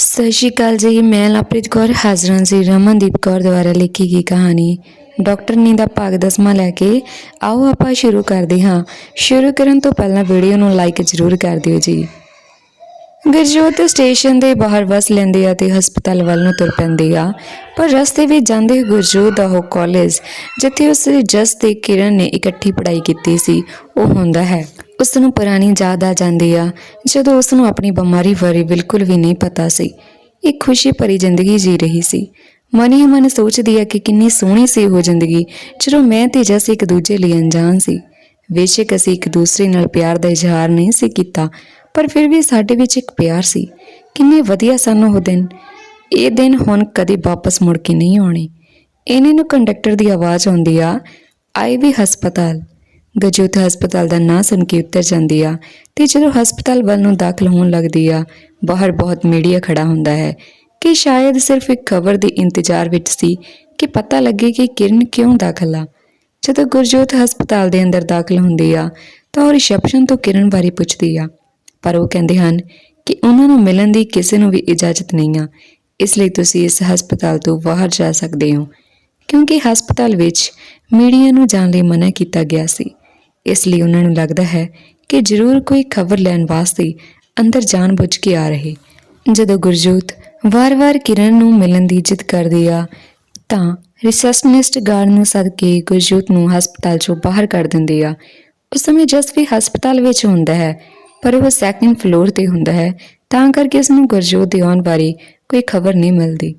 ਸਤਿ ਸ਼੍ਰੀ ਅਕਾਲ ਜੀ, ਮੈਂ ਲਵਪ੍ਰੀਤ ਕੌਰ, ਹਾਜ਼ਰਾਂ ਜੀ ਰਮਨਦੀਪ ਕੌਰ ਦੁਆਰਾ ਲਿਖੀ ਗਈ ਕਹਾਣੀ, ਡਾਕਟਰ ਨੀ ਦਾ ਭਾਗ ਦਸਵਾਂ ਲੈ ਕੇ ਆਓ ਆਪਾਂ ਸ਼ੁਰੂ ਕਰਦੇ ਹਾਂ। ਸ਼ੁਰੂ ਕਰਨ ਤੋਂ ਪਹਿਲਾਂ ਵੀਡੀਓ ਨੂੰ ਲਾਈਕ ਜ਼ਰੂਰ ਕਰ ਦਿਓ ਜੀ। ਗੁਰਜੋਤ ਸਟੇਸ਼ਨ ਦੇ ਬਾਹਰ ਬੱਸ ਲੈਂਦੇ ਆ ਤੇ ਹਸਪਤਾਲ ਵੱਲ ਨੂੰ ਤੁਰ ਪੈਂਦੇ ਆ, ਪਰ ਰਸਤੇ ਵਿੱਚ ਜਾਂਦੇ ਗੁਰਜੋਤ ਦਾ ਉਹ ਕਾਲਜ ਜਿੱਥੇ ਉਸ ਜਸ ਤੇ ਕਿਰਨ ਨੇ ਇਕੱਠੀ ਪੜ੍ਹਾਈ ਕੀਤੀ ਸੀ, ਉਹ ਹੁੰਦਾ ਹੈ। ਉਸ ਨੂੰ ਪੁਰਾਣੀ ਯਾਦ ਆ ਜਾਂਦੀ ਆ, ਜਦੋਂ ਉਸ ਨੂੰ ਆਪਣੀ ਬਿਮਾਰੀ ਬਾਰੇ ਬਿਲਕੁਲ ਵੀ ਨਹੀਂ ਪਤਾ ਸੀ। ਇੱਕ ਖੁਸ਼ੀ ਭਰੀ ਜ਼ਿੰਦਗੀ ਜੀ ਰਹੀ ਸੀ। ਮਨ ਹੀ ਮਨ ਸੋਚਦੀ ਆ ਕਿ ਕਿੰਨੀ ਸੋਹਣੀ ਸੀ ਉਹ ਜ਼ਿੰਦਗੀ, ਜਦੋਂ ਮੈਂ ਤੇ ਜਸ ਇੱਕ ਦੂਜੇ ਲਈ ਅਣਜਾਣ ਸੀ। ਬੇਸ਼ੱਕ ਅਸੀਂ ਇੱਕ ਦੂਸਰੇ ਨਾਲ ਪਿਆਰ ਦਾ ਇਜ਼ਹਾਰ ਨਹੀਂ ਸੀ ਕੀਤਾ, ਪਰ ਫਿਰ ਵੀ ਸਾਡੇ ਵਿੱਚ ਇੱਕ ਪਿਆਰ ਸੀ। ਕਿੰਨੇ ਵਧੀਆ ਸਨ ਉਹ ਦਿਨ। ਇਹ ਦਿਨ ਹੁਣ ਕਦੇ ਵਾਪਸ ਮੁੜ ਕੇ ਨਹੀਂ ਆਉਣੇ। ਇਹਨੇ ਨੂੰ ਕੰਡਕਟਰ ਦੀ ਆਵਾਜ਼ ਆਉਂਦੀ ਆ ਆਈ ਵੀ ਹਸਪਤਾਲ। ਗਜੋਤ ਹਸਪਤਾਲ ਦਾ ਨਾਂ ਸੁਣ ਕੇ ਉੱਤਰ ਜਾਂਦੀ ਆ ਤੇ ਜਦੋਂ ਹਸਪਤਾਲ ਵੱਲ ਨੂੰ ਦਾਖਲ ਹੋਣ ਲੱਗਦੀ ਆ, ਬਾਹਰ ਬਹੁਤ ਮੀਡੀਆ ਖੜਾ ਹੁੰਦਾ ਹੈ ਕਿ ਸ਼ਾਇਦ ਸਿਰਫ ਇੱਕ ਖਬਰ ਦੇ ਇੰਤਜ਼ਾਰ ਵਿੱਚ ਸੀ ਕਿ ਪਤਾ ਲੱਗੇ ਕਿ ਕਿਰਨ ਕਿਉਂ ਦਾਖਲ ਆ। ਜਦੋਂ ਗੁਰਜੋਤ ਹਸਪਤਾਲ ਦੇ ਅੰਦਰ ਦਾਖਲ ਹੁੰਦੀ ਆ, ਤਾਂ ਉਹ ਰਿਸੈਪਸ਼ਨ ਤੋਂ ਕਿਰਨ ਬਾਰੇ ਪੁੱਛਦੀ ਆ। ਪਰ ਉਹ ਕਹਿੰਦੇ ਹਨ ਕਿ ਉਹਨਾਂ ਨੂੰ ਮਿਲਣ ਦੀ ਕਿਸੇ ਨੂੰ ਵੀ ਇਜਾਜ਼ਤ ਨਹੀਂ ਆ। ਇਸ ਲਈ ਤੁਸੀਂ ਇਸ ਹਸਪਤਾਲ ਤੋਂ ਬਾਹਰ ਜਾ ਸਕਦੇ ਹੋ, ਕਿਉਂਕਿ ਹਸਪਤਾਲ ਵਿੱਚ ਮੀਡੀਆ ਨੂੰ ਜਾਣ ਲਈ ਮਨਾ ਕੀਤਾ ਗਿਆ ਸੀ। ਇਸ ਲਈ ਉਹਨਾਂ ਨੂੰ ਲੱਗਦਾ ਹੈ ਕਿ ਜ਼ਰੂਰ ਕੋਈ ਖਬਰ ਲੈਣ ਵਾਸਤੇ ਅੰਦਰ ਜਾਣ-ਬੁੱਝ ਕੇ ਆ ਰਹੇ। ਜਦੋਂ ਗੁਰਜੋਤ ਵਾਰ-ਵਾਰ ਕਿਰਨ ਨੂੰ ਮਿਲਣ ਦੀ ਜਿੱਦ ਕਰਦੀ ਆ, ਤਾਂ ਰਿਸੈਪਸ਼ਨਿਸਟ ਗਾਰਡ ਨੂੰ ਸੱਦ ਕੇ ਗੁਰਜੋਤ ਨੂੰ ਹਸਪਤਾਲ ਚੋਂ ਬਾਹਰ ਕੱਢ ਦਿੰਦੀ ਆ। ਉਸ ਸਮੇਂ ਜਸ ਵੀ ਹਸਪਤਾਲ ਵਿੱਚ ਹੁੰਦਾ ਹੈ, ਪਰ ਉਹ ਸੈਕਿੰਡ ਫਲੋਰ ਤੇ ਹੁੰਦਾ ਹੈ, ਤਾਂ ਕਰਕੇ ਉਸ ਨੂੰ ਗੁਰਜੋਤ ਦੇ ਆਉਣ ਬਾਰੇ ਕੋਈ ਖਬਰ ਨਹੀਂ ਮਿਲਦੀ।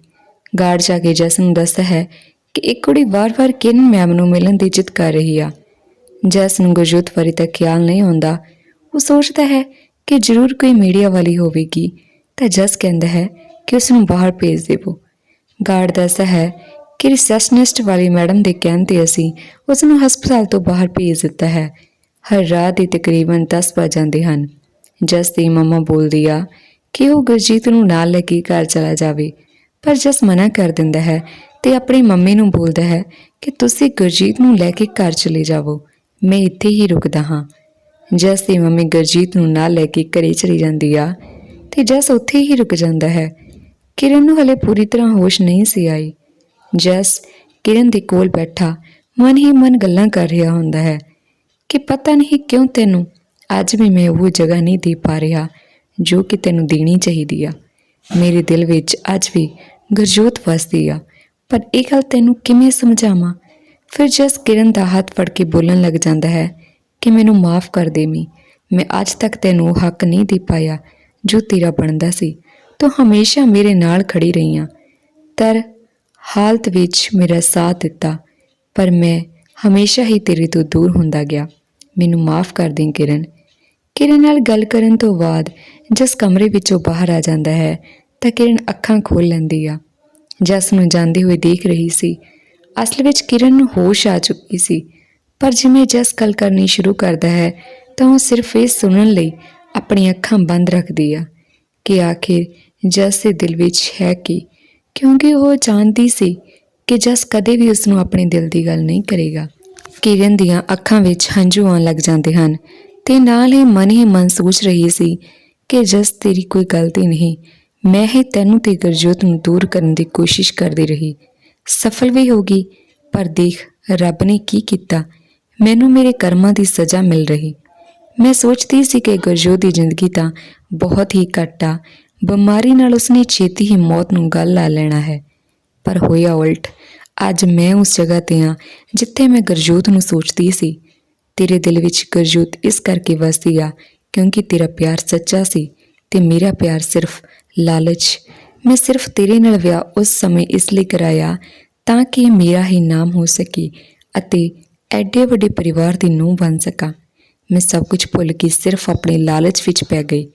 ਗਾਰਡ ਜਾ ਕੇ ਜਸ ਨੂੰ ਦੱਸਦਾ ਹੈ ਕਿ ਇੱਕ ਕੁੜੀ ਵਾਰ-ਵਾਰ ਕਿਰਨ ਮੈਮ ਨੂੰ ਮਿਲਣ ਦੀ ਜਿੱਦ ਕਰ ਰਹੀ ਆ। ਜਸ ਨੂੰ ਗੁਰਜੋਤ ਬਾਰੇ ਤੱਕ ਖਿਆਲ ਨਹੀਂ ਆਉਂਦਾ। ਉਹ ਸੋਚਦਾ ਹੈ ਕਿ ਜ਼ਰੂਰ ਕੋਈ ਮੀਡੀਆ ਵਾਲੀ ਹੋਵੇਗੀ। ਤਾਂ ਜਸ ਕਹਿੰਦਾ ਹੈ ਕਿ ਉਸ ਨੂੰ ਬਾਹਰ ਭੇਜ ਦੇਵੋ। ਗਾਰਡ ਦੱਸਦਾ ਹੈ ਕਿ ਰਿਸੈਪਸ਼ਨਿਸਟ ਵਾਲੀ ਮੈਡਮ ਦੇ ਕਹਿਣ ਤੇ ਅਸੀਂ ਉਸ ਨੂੰ ਹਸਪਤਾਲ ਤੋਂ ਬਾਹਰ ਭੇਜ ਦਿੱਤਾ ਹੈ। ਹਰ ਰਾਤ ਦੇ ਤਕਰੀਬਨ 10 ਵਜ ਜਾਂਦੇ ਹਨ। ਜਸ ਦੀ ਮੰਮਾ ਬੋਲਦੀ ਆ ਕਿ ਉਹ ਗੁਰਜੀਤ ਨੂੰ ਨਾਲ ਲੈ ਕੇ ਘਰ ਚਲਾ ਜਾਵੇ। ਪਰ ਜਸ ਮਨਾ ਕਰ ਦਿੰਦਾ ਹੈ ਤੇ ਆਪਣੀ ਮੰਮੀ ਨੂੰ ਬੋਲਦਾ ਹੈ ਕਿ ਤੁਸੀਂ ਗੁਰਜੀਤ ਨੂੰ ਲੈ ਕੇ ਘਰ ਚਲੇ ਜਾਵੋ। ਮੈਂ ਇੱਥੇ ਹੀ ਰੁਕਦਾ ਹਾਂ। ਜਸ ਦੀ ਮੰਮੀ ਗੁਰਜੀਤ ਨੂੰ ਨਾਲ ਲੈ ਕੇ ਘਰੇ ਚਲੀ ਜਾਂਦੀ ਆ ਤੇ ਜਸ ਉੱਥੇ ਹੀ ਰੁਕ ਜਾਂਦਾ ਹੈ। ਕਿਰਨ ਨੂੰ ਹਲੇ ਪੂਰੀ ਤਰ੍ਹਾਂ ਹੋਸ਼ ਨਹੀਂ ਸੀ ਆਈ। ਜਸ ਕਿਰਨ ਦੇ ਕੋਲ ਬੈਠਾ, ਮਨ ਹੀ ਮਨ ਗੱਲਾਂ ਕਰ ਰਿਹਾ ਹੁੰਦਾ ਹੈ ਕਿ ਪਤਾ ਨਹੀਂ ਕਿਉਂ ਤੈਨੂੰ ਅੱਜ ਵੀ ਮੈਂ ਉਹ ਜਗ੍ਹਾ ਨਹੀਂ ਦੇ ਪਾ ਰਿਹਾ ਜੋ ਕਿ ਤੈਨੂੰ ਦੇਣੀ ਚਾਹੀਦੀ ਆ। ਮੇਰੇ ਦਿਲ ਵਿੱਚ ਅੱਜ ਵੀ ਗੁਰਜੋਤ ਵਸਦੀ ਆ। ਪਰ ਇਹ ਗੱਲ ਤੈਨੂੰ ਕਿਵੇਂ ਸਮਝਾਵਾਂ? ਫਿਰ ਜਸ ਕਿਰਨ ਦਾ ਹੱਥ ਫੜ ਕੇ ਬੋਲਣ ਲੱਗ ਜਾਂਦਾ ਹੈ ਕਿ ਮੈਨੂੰ ਮਾਫ ਕਰ ਦੇਵੀਂ ਮੈਂ। ਅੱਜ ਤੱਕ ਤੈਨੂੰ ਉਹ ਹੱਕ ਨਹੀਂ ਦੇ ਪਾਇਆ ਜੋ ਤੇਰਾ ਬਣਦਾ ਸੀ। ਤੂੰ ਹਮੇਸ਼ਾ ਮੇਰੇ ਨਾਲ ਖੜੀ ਰਹੀ ਆ। ਤਰ ਹਾਲਤ ਵਿੱਚ ਮੇਰਾ ਸਾਥ ਦਿੱਤਾ, ਪਰ ਮੈਂ ਹਮੇਸ਼ਾ ਹੀ ਤੇਰੇ ਤੋਂ ਦੂਰ ਹੁੰਦਾ ਗਿਆ। ਮੈਨੂੰ ਮਾਫ ਕਰ ਦੇ ਕਿਰਨ। ਕਿਰਨ ਨਾਲ ਗੱਲ ਕਰਨ ਤੋਂ ਬਾਅਦ ਜਸ ਕਮਰੇ ਵਿੱਚੋਂ ਬਾਹਰ ਆ ਜਾਂਦਾ ਹੈ ਤਾਂ ਕਿਰਨ ਅੱਖਾਂ ਖੋਲ ਲੈਂਦੀ ਆ। ਜਸ ਨੂੰ ਜਾਂਦੇ ਹੋਏ ਦੇਖ ਰਹੀ ਸੀ ਅਸਲ ਵਿੱਚ ਕਿਰਨ ਨੂੰ ਹੋਸ਼ ਆ ਚੁੱਕੀ ਸੀ। ਪਰ ਜਿਵੇਂ ਜਸ ਗੱਲ ਕਰਨੀ ਸ਼ੁਰੂ ਕਰਦਾ ਹੈ, ਤਾਂ ਉਹ ਸਿਰਫ ਇਹ ਸੁਣਨ ਲਈ ਆਪਣੀਆਂ ਅੱਖਾਂ ਬੰਦ ਰੱਖਦੀ ਆ ਕਿ ਆਖਿਰ ਜਸ ਦੇ ਦਿਲ ਵਿੱਚ ਹੈ ਕੀ। ਕਿਉਂਕਿ ਉਹ ਜਾਣਦੀ ਸੀ ਕਿ ਜਸ ਕਦੇ ਵੀ ਉਸ ਨੂੰ ਆਪਣੇ ਦਿਲ ਦੀ ਗੱਲ ਨਹੀਂ ਕਰੇਗਾ। ਕਿਰਨ ਦੀਆਂ ਅੱਖਾਂ ਵਿੱਚ ਹੰਝੂ ਆਉਣ ਲੱਗ ਜਾਂਦੇ ਹਨ ਤੇ ਨਾਲ ਹੀ ਮਨ ਹੀ ਮਨ ਸੋਚ ਰਹੀ ਸੀ ਕਿ ਜਸ ਤੇਰੀ ਕੋਈ ਗਲਤੀ ਨਹੀਂ, ਮੈਂ ਹੀ ਤੈਨੂੰ ਤੇ ਗਰਜੋਤ ਨੂੰ ਦੂਰ ਕਰਨ ਦੀ ਕੋਸ਼ਿਸ਼ ਕਰਦੀ ਰਹੀ। ਸਫਲ ਵੀ ਹੋ ਗਈ, ਪਰ ਦੇਖ ਰੱਬ ਨੇ ਕੀ ਕੀਤਾ। ਮੈਨੂੰ ਮੇਰੇ ਕਰਮਾਂ ਦੀ ਸਜ਼ਾ ਮਿਲ ਰਹੀ। ਮੈਂ ਸੋਚਦੀ ਸੀ ਕਿ ਗੁਰਜੋਤ ਦੀ ਜ਼ਿੰਦਗੀ ਤਾਂ ਬਹੁਤ ਹੀ ਘੱਟ ਆ। ਬਿਮਾਰੀ ਨਾਲ ਉਸਨੇ ਛੇਤੀ ਹੀ ਮੌਤ ਨੂੰ ਗੱਲ ਲਾ ਲੈਣਾ ਹੈ। ਪਰ ਹੋਇਆ ਉਲਟ। ਅੱਜ ਮੈਂ ਉਸ ਜਗ੍ਹਾ ਤੇ ਆ ਜਿੱਥੇ ਮੈਂ ਗੁਰਜੋਤ ਨੂੰ ਸੋਚਦੀ ਸੀ। ਤੇਰੇ ਦਿਲ ਵਿੱਚ ਗੁਰਜੋਤ ਇਸ ਕਰਕੇ ਵਸਦੀ ਆ ਕਿਉਂਕਿ ਤੇਰਾ ਪਿਆਰ ਸੱਚਾ ਸੀ ਤੇ ਮੇਰਾ ਪਿਆਰ ਸਿਰਫ ਲਾਲਚ ਮੈਂ ਸਿਰਫ ਤੇਰੇ ਨਾਲ ਵਿਆਹ ਉਸ ਸਮੇਂ ਇਸ ਲਈ ਕਰਾਇਆ ਤਾਂ ਕਿ ਮੇਰਾ ਹੀ ਨਾਮ ਹੋ ਸਕੇ ਅਤੇ ਐਡੇ ਵੱਡੇ ਪਰਿਵਾਰ ਦੀ ਨੂੰਹ ਬਣ ਸਕਾਂ। ਮੈਂ ਸਭ ਕੁਝ ਭੁੱਲ ਕੇ ਸਿਰਫ ਆਪਣੇ ਲਾਲਚ ਵਿੱਚ ਪੈ ਗਈ।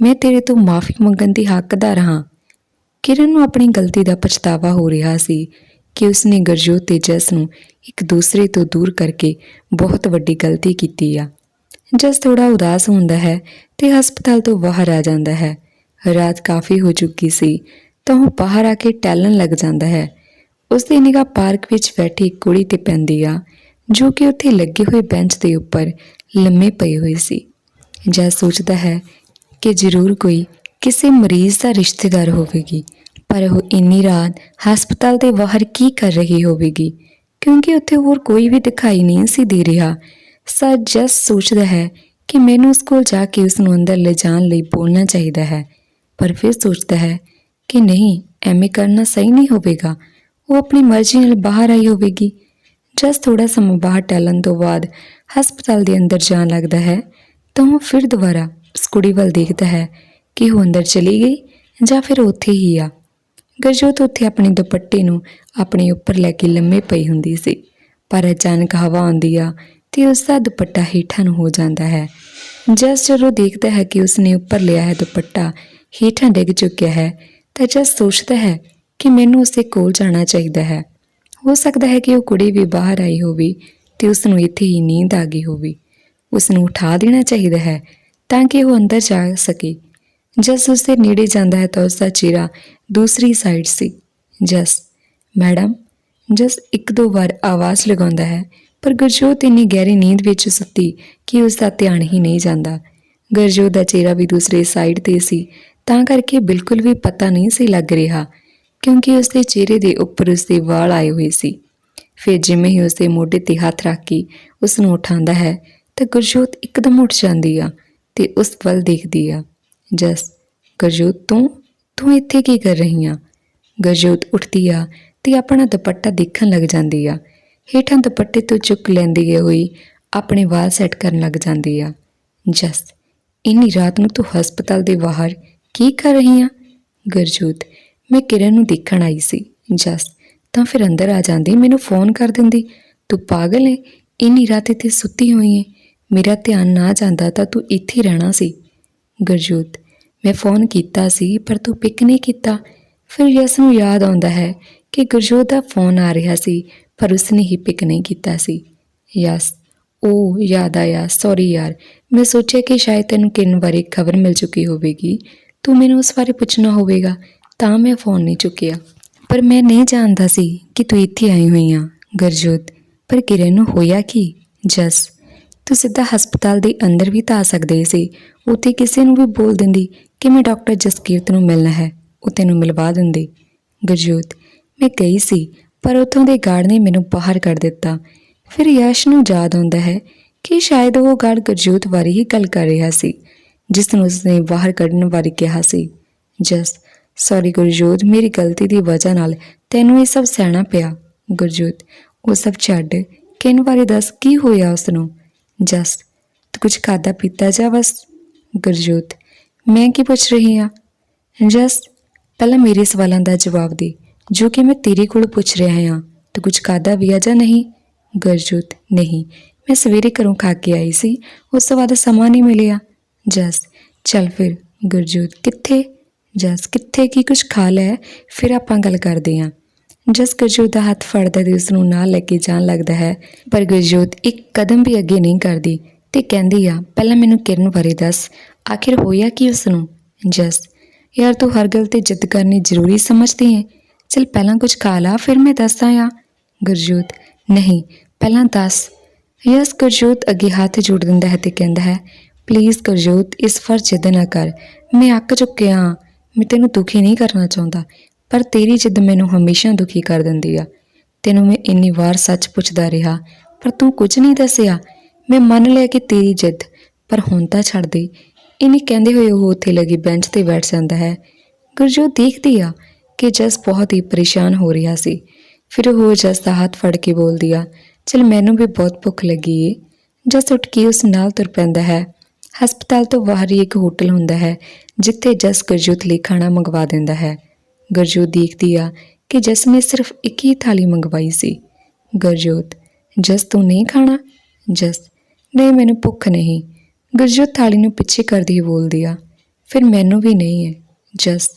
ਮੈਂ ਤੇਰੇ ਤੋਂ ਮਾਫੀ ਮੰਗਣ ਦੀ ਹੱਕਦਾਰ ਹਾਂ। ਕਿਰਨ ਨੂੰ ਆਪਣੀ ਗਲਤੀ ਦਾ ਪਛਤਾਵਾ ਹੋ ਰਿਹਾ ਸੀ ਕਿ ਉਸਨੇ ਗੁਰਜੋਤ ਤੇ ਜਸ ਨੂੰ ਇੱਕ ਦੂਸਰੇ ਤੋਂ ਦੂਰ ਕਰਕੇ ਬਹੁਤ ਵੱਡੀ ਗਲਤੀ ਕੀਤੀ ਆ। ਜਸ ਥੋੜਾ ਉਦਾਸ ਹੁੰਦਾ ਹੈ ਤੇ ਹਸਪਤਾਲ ਤੋਂ ਬਾਹਰ ਆ ਜਾਂਦਾ ਹੈ। ਰਾਤ ਕਾਫੀ ਹੋ ਚੁੱਕੀ ਸੀ, ਤਾਂ ਉਹ ਬਾਹਰ ਆ ਕੇ ਟਹਿਲਣ ਲੱਗ ਜਾਂਦਾ ਹੈ। ਉਸ ਦੀ ਨਿਗਾਹ ਪਾਰਕ ਵਿੱਚ ਬੈਠੀ ਕੁੜੀ ਤੇ ਪੈਂਦੀ ਆ, ਜੋ ਕਿ ਉੱਥੇ ਲੱਗੇ ਹੋਏ ਬੈਂਚ ਦੇ ਉੱਪਰ ਲੰਮੇ ਪਈ ਹੋਈ ਸੀ। ਜਸ ਸੋਚਦਾ ਹੈ ਕਿ ਜ਼ਰੂਰ ਕੋਈ ਕਿਸੇ ਮਰੀਜ਼ ਦਾ ਰਿਸ਼ਤੇਦਾਰ ਹੋਵੇਗੀ, ਪਰ ਉਹ ਇੰਨੀ ਰਾਤ ਹਸਪਤਾਲ ਦੇ ਬਾਹਰ ਕੀ ਕਰ ਰਹੀ ਹੋਵੇਗੀ, ਕਿਉਂਕਿ ਉੱਥੇ ਹੋਰ ਕੋਈ ਵੀ ਦਿਖਾਈ ਨਹੀਂ ਸੀ ਦੇ ਰਿਹਾ। ਸੱਚ ਜਸ ਸੋਚਦਾ ਹੈ ਕਿ ਮੈਨੂੰ ਉਸ ਕੋਲ ਜਾ ਕੇ ਉਸ ਨੂੰ ਅੰਦਰ ਲੈ ਜਾਣ ਲਈ ਬੋਲਣਾ ਚਾਹੀਦਾ ਹੈ। ਪਰ ਫਿਰ ਸੋਚਦਾ ਹੈ ਕਿ ਨਹੀਂ, ਐਵੇਂ ਕਰਨਾ ਸਹੀ ਨਹੀਂ ਹੋਵੇਗਾ। ਉਹ ਆਪਣੀ ਮਰਜ਼ੀ ਨਾਲ ਬਾਹਰ ਆਈ ਹੋਵੇਗੀ। ਜਸ ਥੋੜਾ ਸਮਾਂ ਬਾਹਰ ਟਹਿਲਣ ਤੋਂ ਬਾਅਦ ਹਸਪਤਾਲ ਦੇ ਅੰਦਰ ਜਾਣ ਲੱਗਦਾ ਹੈ। ਤਾਂ ਉਹ ਫਿਰ ਦੁਬਾਰਾ ਉਸ ਕੁੜੀ ਵੱਲ ਦੇਖਦਾ ਹੈ ਕਿ ਉਹ ਅੰਦਰ ਚਲੀ ਗਈ ਜਾਂ ਫਿਰ ਉੱਥੇ ਹੀ ਆ। ਗਰਜੋਤ ਉੱਥੇ ਆਪਣੇ ਦੁਪੱਟੇ ਨੂੰ ਆਪਣੇ ਉੱਪਰ ਲੈ ਕੇ ਲੰਮੇ ਪਈ ਹੁੰਦੀ ਸੀ, ਪਰ ਅਚਾਨਕ ਹਵਾ ਆਉਂਦੀ ਆ ਤੇ ਉਸ ਦਾ ਦੁਪੱਟਾ ਹੇਠਾਂ ਨੂੰ ਹੋ ਜਾਂਦਾ ਹੈ। ਜਸ ਜਦੋਂ ਦੇਖਦਾ ਹੈ ਕਿ ਉਸਨੇ ਉੱਪਰ ਲਿਆ ਹੈ ਦੁਪੱਟਾ ਹੇਠਾਂ ਡਿੱਗ ਚੁੱਕਿਆ ਹੈ, ਤਾਂ ਜਸ ਸੋਚਦਾ ਹੈ ਕਿ ਮੈਨੂੰ ਉਸਦੇ ਕੋਲ ਜਾਣਾ ਚਾਹੀਦਾ ਹੈ, ਹੋ ਸਕਦਾ ਹੈ ਕਿ ਉਹ ਕੁੜੀ ਵੀ ਬਾਹਰ ਆਈ ਹੋਵੇ ਤੇ ਉਸ ਨੂੰ ਇੱਥੇ ਹੀ ਨੀਂਦ ਆ ਗਈ ਹੋਵੇ। ਉਸ ਨੂੰ ਉਠਾ ਦੇਣਾ ਚਾਹੀਦਾ ਹੈ ਤਾਂ ਕਿ ਉਹ ਅੰਦਰ ਜਾ ਸਕੇ। ਜਸ ਉਸ ਦੇ ਨੇੜੇ ਜਾਂਦਾ ਹੈ ਤਾਂ ਉਸ ਦਾ ਚਿਹਰਾ ਦੂਸਰੀ ਸਾਈਡ ਸੀ। ਜਸ, ਮੈਡਮ, ਜਸ ਇੱਕ ਦੋ ਵਾਰ ਆਵਾਜ਼ ਲਗਾਉਂਦਾ ਹੈ, ਪਰ ਗੁਰਜੋਤ ਇੰਨੀ ਗਹਿਰੀ ਨੀਂਦ ਵਿੱਚ ਸੁੱਤੀ ਕਿ ਉਸ ਦਾ ਧਿਆਨ ਹੀ ਨਹੀਂ ਜਾਂਦਾ। ਗੁਰਜੋਤ ਦਾ ਚਿਹਰਾ ਵੀ ਦੂਸਰੇ ਸਾਈਡ ਤੇ ਸੀ ਤਾਂ ਕਰਕੇ ਬਿਲਕੁਲ ਵੀ ਪਤਾ ਨਹੀਂ ਸੀ ਲੱਗ ਰਿਹਾ, ਕਿਉਂਕਿ ਉਸਦੇ ਚਿਹਰੇ ਦੇ ਉੱਪਰ ਉਸਦੇ ਵਾਲ ਆਏ ਹੋਏ ਸੀ। ਫਿਰ ਜਿਵੇਂ ਹੀ ਉਸਦੇ ਮੋਢੇ ਤੇ ਹੱਥ ਰੱਖ ਕੇ ਉਸ ਨੂੰ ਉਠਾਉਂਦਾ ਹੈ, ਤਾਂ ਗੁਰਜੋਤ ਇੱਕਦਮ ਉੱਠ ਜਾਂਦੀ ਆ ਤੇ ਉਸ ਵੱਲ ਦੇਖਦੀ ਆ। ਜਸ, ਗੁਰਜੋਤ, ਤੂੰ? ਤੂੰ ਇੱਥੇ ਕੀ ਕਰ ਰਹੀ ਆ? ਗੁਰਜੋਤ ਉੱਠਦੀ ਆ ਤੇ ਆਪਣਾ ਦੁਪੱਟਾ ਦੇਖਣ ਲੱਗ ਜਾਂਦੀ ਆ। ਹੇਠਾਂ ਦੁਪੱਟੇ ਤੋਂ ਚੁੱਕ ਲੈਂਦੀ ਹੋਈ ਆਪਣੇ ਵਾਲ ਸੈੱਟ ਕਰਨ ਲੱਗ ਜਾਂਦੀ ਆ। ਜਸ, ਇੰਨੀ ਰਾਤ ਨੂੰ ਤੂੰ ਹਸਪਤਾਲ ਦੇ ਬਾਹਰ ਕੀ ਕਰ ਰਹੀ ਆ? ਗੁਰਜੋਤ, ਮੈਂ ਕਿਰਨ ਨੂੰ ਦੇਖਣ ਆਈ ਸੀ। ਜਸ, ਤਾਂ ਫਿਰ ਅੰਦਰ ਆ ਜਾਂਦੀ ਮੈਨੂੰ ਫੋਨ ਕਰ ਦਿੰਦੀ। ਤੂੰ ਪਾਗਲ ਹੈ ਇੰਨੀ ਰਾਤ ਇੱਥੇ ਸੁੱਤੀ ਹੋਈ ਹੈ ਮੇਰਾ ਧਿਆਨ ਨਾ ਜਾਂਦਾ ਤਾਂ ਤੂੰ ਇੱਥੇ ਰਹਿਣਾ ਸੀ। ਗੁਰਜੋਤ, ਮੈਂ ਫੋਨ ਕੀਤਾ ਸੀ, ਪਰ ਤੂੰ ਪਿਕ ਨਹੀਂ ਕੀਤਾ। ਫਿਰ ਯਸ ਨੂੰ ਯਾਦ ਆਉਂਦਾ ਹੈ ਕਿ ਗੁਰਜੋਤ ਦਾ ਫੋਨ ਆ ਰਿਹਾ ਸੀ, ਪਰ ਉਸਨੇ ਹੀ ਪਿਕ ਨਹੀਂ ਕੀਤਾ ਸੀ। ਯਸ, ਉਹ ਯਾਦ ਆਇਆ ਸੌਰੀ ਯਾਰ, ਮੈਂ ਸੋਚਿਆ ਕਿ ਸ਼ਾਇਦ ਤੈਨੂੰ ਕਿੰਨ ਬਾਰੇ ਖਬਰ ਮਿਲ ਚੁੱਕੀ ਹੋਵੇਗੀ। ਤੂੰ ਮੈਨੂੰ ਉਸ ਬਾਰੇ ਪੁੱਛਣਾ ਹੋਵੇਗਾ, ਤਾਂ ਮੈਂ ਫੋਨ ਨਹੀਂ ਚੁੱਕਿਆ। ਪਰ ਮੈਂ ਨਹੀਂ ਜਾਣਦਾ ਸੀ ਕਿ ਤੂੰ ਇੱਥੇ ਆਈ ਹੋਈ ਆ, ਗਰਜੋਤ। ਪਰ ਕਿਰਨ ਨੂੰ ਹੋਇਆ ਕੀ? ਜਸ, ਤੂੰ ਸਿੱਧਾ ਹਸਪਤਾਲ ਦੇ ਅੰਦਰ ਵੀ ਤਾਂ ਆ ਸਕਦੇ ਸੀ। ਉੱਥੇ ਕਿਸੇ ਨੂੰ ਵੀ ਬੋਲ ਦਿੰਦੀ ਕਿ ਮੈਂ ਡਾਕਟਰ ਜਸਕੀਰਤ ਨੂੰ ਮਿਲਣਾ ਹੈ, ਉਹ ਤੈਨੂੰ ਮਿਲਵਾ ਦਿੰਦੇ। ਗਰਜੋਤ, ਮੈਂ ਗਈ ਸੀ, ਪਰ ਉੱਥੋਂ ਦੇ ਗਾਰਡ ਨੇ ਮੈਨੂੰ ਬਾਹਰ ਕੱਢ ਦਿੱਤਾ। ਫਿਰ ਯਸ਼ ਨੂੰ ਯਾਦ ਆਉਂਦਾ ਹੈ ਕਿ ਸ਼ਾਇਦ ਉਹ ਗਾਰਡ ਗਰਜੋਤ ਬਾਰੇ ਹੀ ਗੱਲ ਕਰ ਰਿਹਾ ਸੀ। ਜਿਸ ਨੂੰ ਉਸਨੇ ਬਾਹਰ ਕੱਢਣ ਬਾਰੇ ਕਿਹਾ ਸੀ। ਜਸ ਸੌਰੀ ਗੁਰਜੋਤ, ਮੇਰੀ ਗਲਤੀ ਦੀ ਵਜ੍ਹਾ ਨਾਲ ਤੈਨੂੰ ਇਹ ਸਭ ਸਹਿਣਾ ਪਿਆ। ਗੁਰਜੋਤ, ਉਹ ਸਭ ਛੱਡ ਕਿਨ ਬਾਰੇ ਦੱਸ ਕੀ ਹੋਇਆ ਉਸ ਨੂੰ ਜਸ, ਤੂੰ ਕੁਝ ਖਾਦਾ ਪੀਤਾ ਜਾ ਬਸ? ਗੁਰਜੋਤ, ਮੈਂ ਕੀ ਪੁੱਛ ਰਹੀ ਹਾਂ? ਜਸ, ਪਹਿਲਾਂ ਮੇਰੇ ਸਵਾਲਾਂ ਦਾ ਜਵਾਬ ਦੇ, ਜੋ ਕਿ ਮੈਂ ਤੇਰੇ ਕੋਲ ਪੁੱਛ ਰਿਹਾ ਹਾਂ। ਤੂੰ ਕੁਝ ਖਾਦਾ ਵੀ ਆ ਜਾਂ ਨਹੀਂ? ਗੁਰਜੋਤ, ਨਹੀਂ, ਮੈਂ ਸਵੇਰੇ ਘਰੋਂ ਖਾ ਕੇ ਆਈ ਸੀ, ਉਸ ਤੋਂ ਬਾਅਦ ਸਮਾਂ ਨਹੀਂ ਮਿਲਿਆ। ਜਸ, ਚੱਲ ਫਿਰ, ਗੁਰਜੋਤ, ਕਿੱਥੇ? ਜਸ, ਕਿੱਥੇ ਕੀ ਕੁਝ ਖਾ ਲੈ? ਫਿਰ ਆਪਾਂ ਗੱਲ ਕਰਦੇ ਹਾਂ। ਜਸ, ਗੁਰਜੋਤ ਦਾ ਹੱਥ ਫੜਦਾ ਤੇ ਉਸ ਨੂੰ ਨਾਲ ਲੈ ਕੇ ਜਾਣ ਲੱਗਦਾ ਹੈ। ਪਰ ਗੁਰਜੋਤ ਇੱਕ ਕਦਮ ਵੀ ਅੱਗੇ ਨਹੀਂ ਕਰਦੀ ਤੇ ਕਹਿੰਦੀ ਆ, ਪਹਿਲਾਂ ਮੈਨੂੰ ਕਿਰਨ ਬਾਰੇ ਦੱਸ। ਆਖਿਰ ਹੋਇਆ ਕੀ ਉਸ ਨੂੰ ਜਸ, ਯਾਰ ਤੂੰ ਹਰ ਗੱਲ ਤੇ ਜਿੱਦ ਕਰਨੀ ਜ਼ਰੂਰੀ ਸਮਝਦੀ ਹੈ ਚਲ ਪਹਿਲਾਂ ਕੁਝ ਖਾ ਲਾ, ਫਿਰ ਮੈਂ ਦੱਸਦਾ ਆ। ਗੁਰਜੋਤ, ਨਹੀਂ, ਪਹਿਲਾਂ ਦੱਸ। ਯਸ, ਗੁਰਜੋਤ ਅੱਗੇ ਹੱਥ ਜੋੜ ਦਿੰਦਾ ਹੈ ਤੇ ਕਹਿੰਦਾ ਹੈ ਪਲੀਜ਼ ਗੁਰਜੋਤ ਇਸ ਫਰ ਜਿੱਦ ਨਾ ਕਰ। ਮੈਂ ਅੱਕ ਚੁੱਕਿਆ ਹਾਂ। ਮੈਂ ਤੈਨੂੰ ਦੁਖੀ ਨਹੀਂ ਕਰਨਾ ਚਾਹੁੰਦਾ, ਪਰ ਤੇਰੀ ਜਿੱਦ ਮੈਨੂੰ ਹਮੇਸ਼ਾ ਦੁਖੀ ਕਰ ਦਿੰਦੀ ਆ। ਤੈਨੂੰ ਮੈਂ ਇੰਨੀ ਵਾਰ ਸੱਚ ਪੁੱਛਦਾ ਰਿਹਾ, ਪਰ ਤੂੰ ਕੁਝ ਨਹੀਂ ਦੱਸਿਆ। ਮੈਂ ਮੰਨ ਲਿਆ ਕਿ ਤੇਰੀ ਜਿੱਦ, ਪਰ ਹੁਣ ਤਾਂ ਛੱਡ ਦੇ। ਇਨੀ ਕਹਿੰਦੇ ਹੋਏ ਉਹ ਉੱਥੇ ਲੱਗੀ ਬੈਂਚ ਤੇ ਬੈਠ ਜਾਂਦਾ ਹੈ। ਗੁਰਜੋਤ ਦੇਖਦੀ ਆ ਕਿ ਜਸ ਬਹੁਤ ਹੀ ਪਰੇਸ਼ਾਨ ਹੋ ਰਿਹਾ ਸੀ। ਫਿਰ ਉਹ ਜਸ ਦਾ ਹੱਥ ਫੜ ਕੇ ਬੋਲਦੀ ਆ, ਚਲ ਮੈਨੂੰ ਵੀ ਬਹੁਤ ਭੁੱਖ ਲੱਗੀ ਏ। ਜਸ ਉੱਠ ਕੇ ਉਸ ਨਾਲ ਤੁਰ ਪੈਂਦਾ ਹੈ। ਹਸਪਤਾਲ ਤੋਂ ਬਾਹਰ ਹੀ ਇੱਕ ਹੋਟਲ ਹੁੰਦਾ ਹੈ, ਜਿੱਥੇ ਜਸ ਗੁਰਜੋਤ ਲਈ ਖਾਣਾ ਮੰਗਵਾ ਦਿੰਦਾ ਹੈ। ਗੁਰਜੋਤ ਦੇਖਦੀ ਆ ਕਿ ਜਸ ਨੇ ਸਿਰਫ ਇੱਕ ਹੀ ਥਾਲੀ ਮੰਗਵਾਈ ਸੀ। ਗੁਰਜੋਤ, ਜਸ, ਤੂੰ ਨਹੀਂ ਖਾਣਾ? ਜਸ, ਨਹੀਂ, ਮੈਨੂੰ ਭੁੱਖ ਨਹੀਂ। ਗੁਰਜੋਤ ਥਾਲੀ ਨੂੰ ਪਿੱਛੇ ਕਰਦੀ ਬੋਲਦੀ ਆ, ਫਿਰ ਮੈਨੂੰ ਵੀ ਨਹੀਂ ਹੈ। ਜਸ,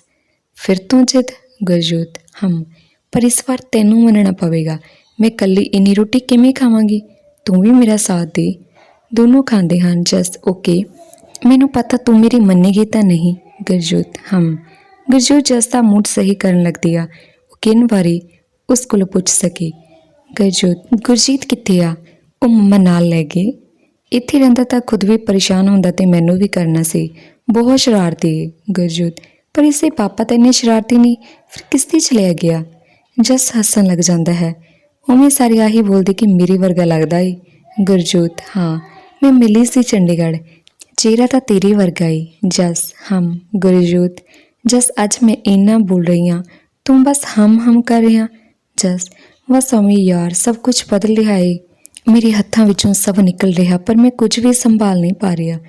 ਫਿਰ ਤੂੰ ਜਿੱਦ? ਗੁਰਜੋਤ, ਹਮ, ਪਰ ਇਸ ਵਾਰ ਤੈਨੂੰ ਮੰਨਣਾ ਪਵੇਗਾ। ਮੈਂ ਕੱਲੀ ਇੰਨੀ ਰੋਟੀ ਕਿਵੇਂ ਖਾਵਾਂਗੀ? ਤੂੰ ਵੀ ਮੇਰਾ ਸਾਥ ਦੇ। ਦੋਨੋਂ ਖਾਂਦੇ ਹਨ ਜਸ ਓਕੇ ਮੈਨੂੰ ਪਤਾ ਤੂੰ ਮੇਰੀ ਮੰਨੇਗੀ ਤਾਂ ਨਹੀਂ, ਗੁਰਜੋਤ। ਹਮ। ਗੁਰਜੋਤ ਜਸ ਦਾ ਮੂਡ ਸਹੀ ਕਰਨ ਲੱਗਦੀ ਆ। ਉਹ ਕਿਨ ਵਾਰੀ ਉਸ ਕੋਲ ਪੁੱਛ ਸਕੇ। ਗੁਰਜੋਤ, ਗੁਰਜੀਤ ਕਿੱਥੇ ਆ? ਉਹ ਮੰਮਾ ਨਾਲ ਲੈ ਗਏ। ਇੱਥੇ ਰਹਿੰਦਾ ਤਾਂ ਖੁਦ ਵੀ ਪਰੇਸ਼ਾਨ ਹੁੰਦਾ ਤੇ ਮੈਨੂੰ ਵੀ ਕਰਨਾ ਸੀ। ਬਹੁਤ ਸ਼ਰਾਰਤੀ ਹੈ ਗੁਰਜੋਤ। ਪਰ ਇਸੇ ਪਾਪਾ ਤਾਂ ਇੰਨੇ ਸ਼ਰਾਰਤੀ ਨਹੀਂ, ਫਿਰ ਕਿਸ ਦੀ ਚਲਿਆ ਗਿਆ? ਜਸ ਹੱਸਣ ਲੱਗ ਜਾਂਦਾ ਹੈ। ਉਵੇਂ ਸਾਰੀ ਆਹੀ ਬੋਲਦੀ ਕਿ ਮੇਰੇ ਵਰਗਾ ਲੱਗਦਾ ਏ। ਗੁਰਜੋਤ, ਹਾਂ। ਮੈਂ ਮਿਲੀ ਸੀ ਚੰਡੀਗੜ੍ਹ। ਚਿਹਰਾ ਤਾਂ ਤੇਰੇ ਵਰਗਾ ਏ ਜਸ ਹਮ ਗੁਰਜੋਤ। ਜਸ ਅੱਜ ਮੈਂ ਇੰਨਾ ਬੋਲ ਰਹੀ ਹਾਂ ਤੂੰ ਬਸ ਹਮ ਹਮ ਕਰ ਰਿਹਾ। ਜਸ, ਬਸ ਉਵੇਂ ਯਾਰ, ਸਭ ਕੁਝ ਬਦਲ ਰਿਹਾ ਏ। ਮੇਰੇ ਹੱਥਾਂ ਵਿੱਚੋਂ ਸਭ ਨਿਕਲ ਰਿਹਾ, ਪਰ ਮੈਂ ਕੁਝ ਵੀ ਸੰਭਾਲ ਨਹੀਂ ਪਾ ਰਿਹਾ।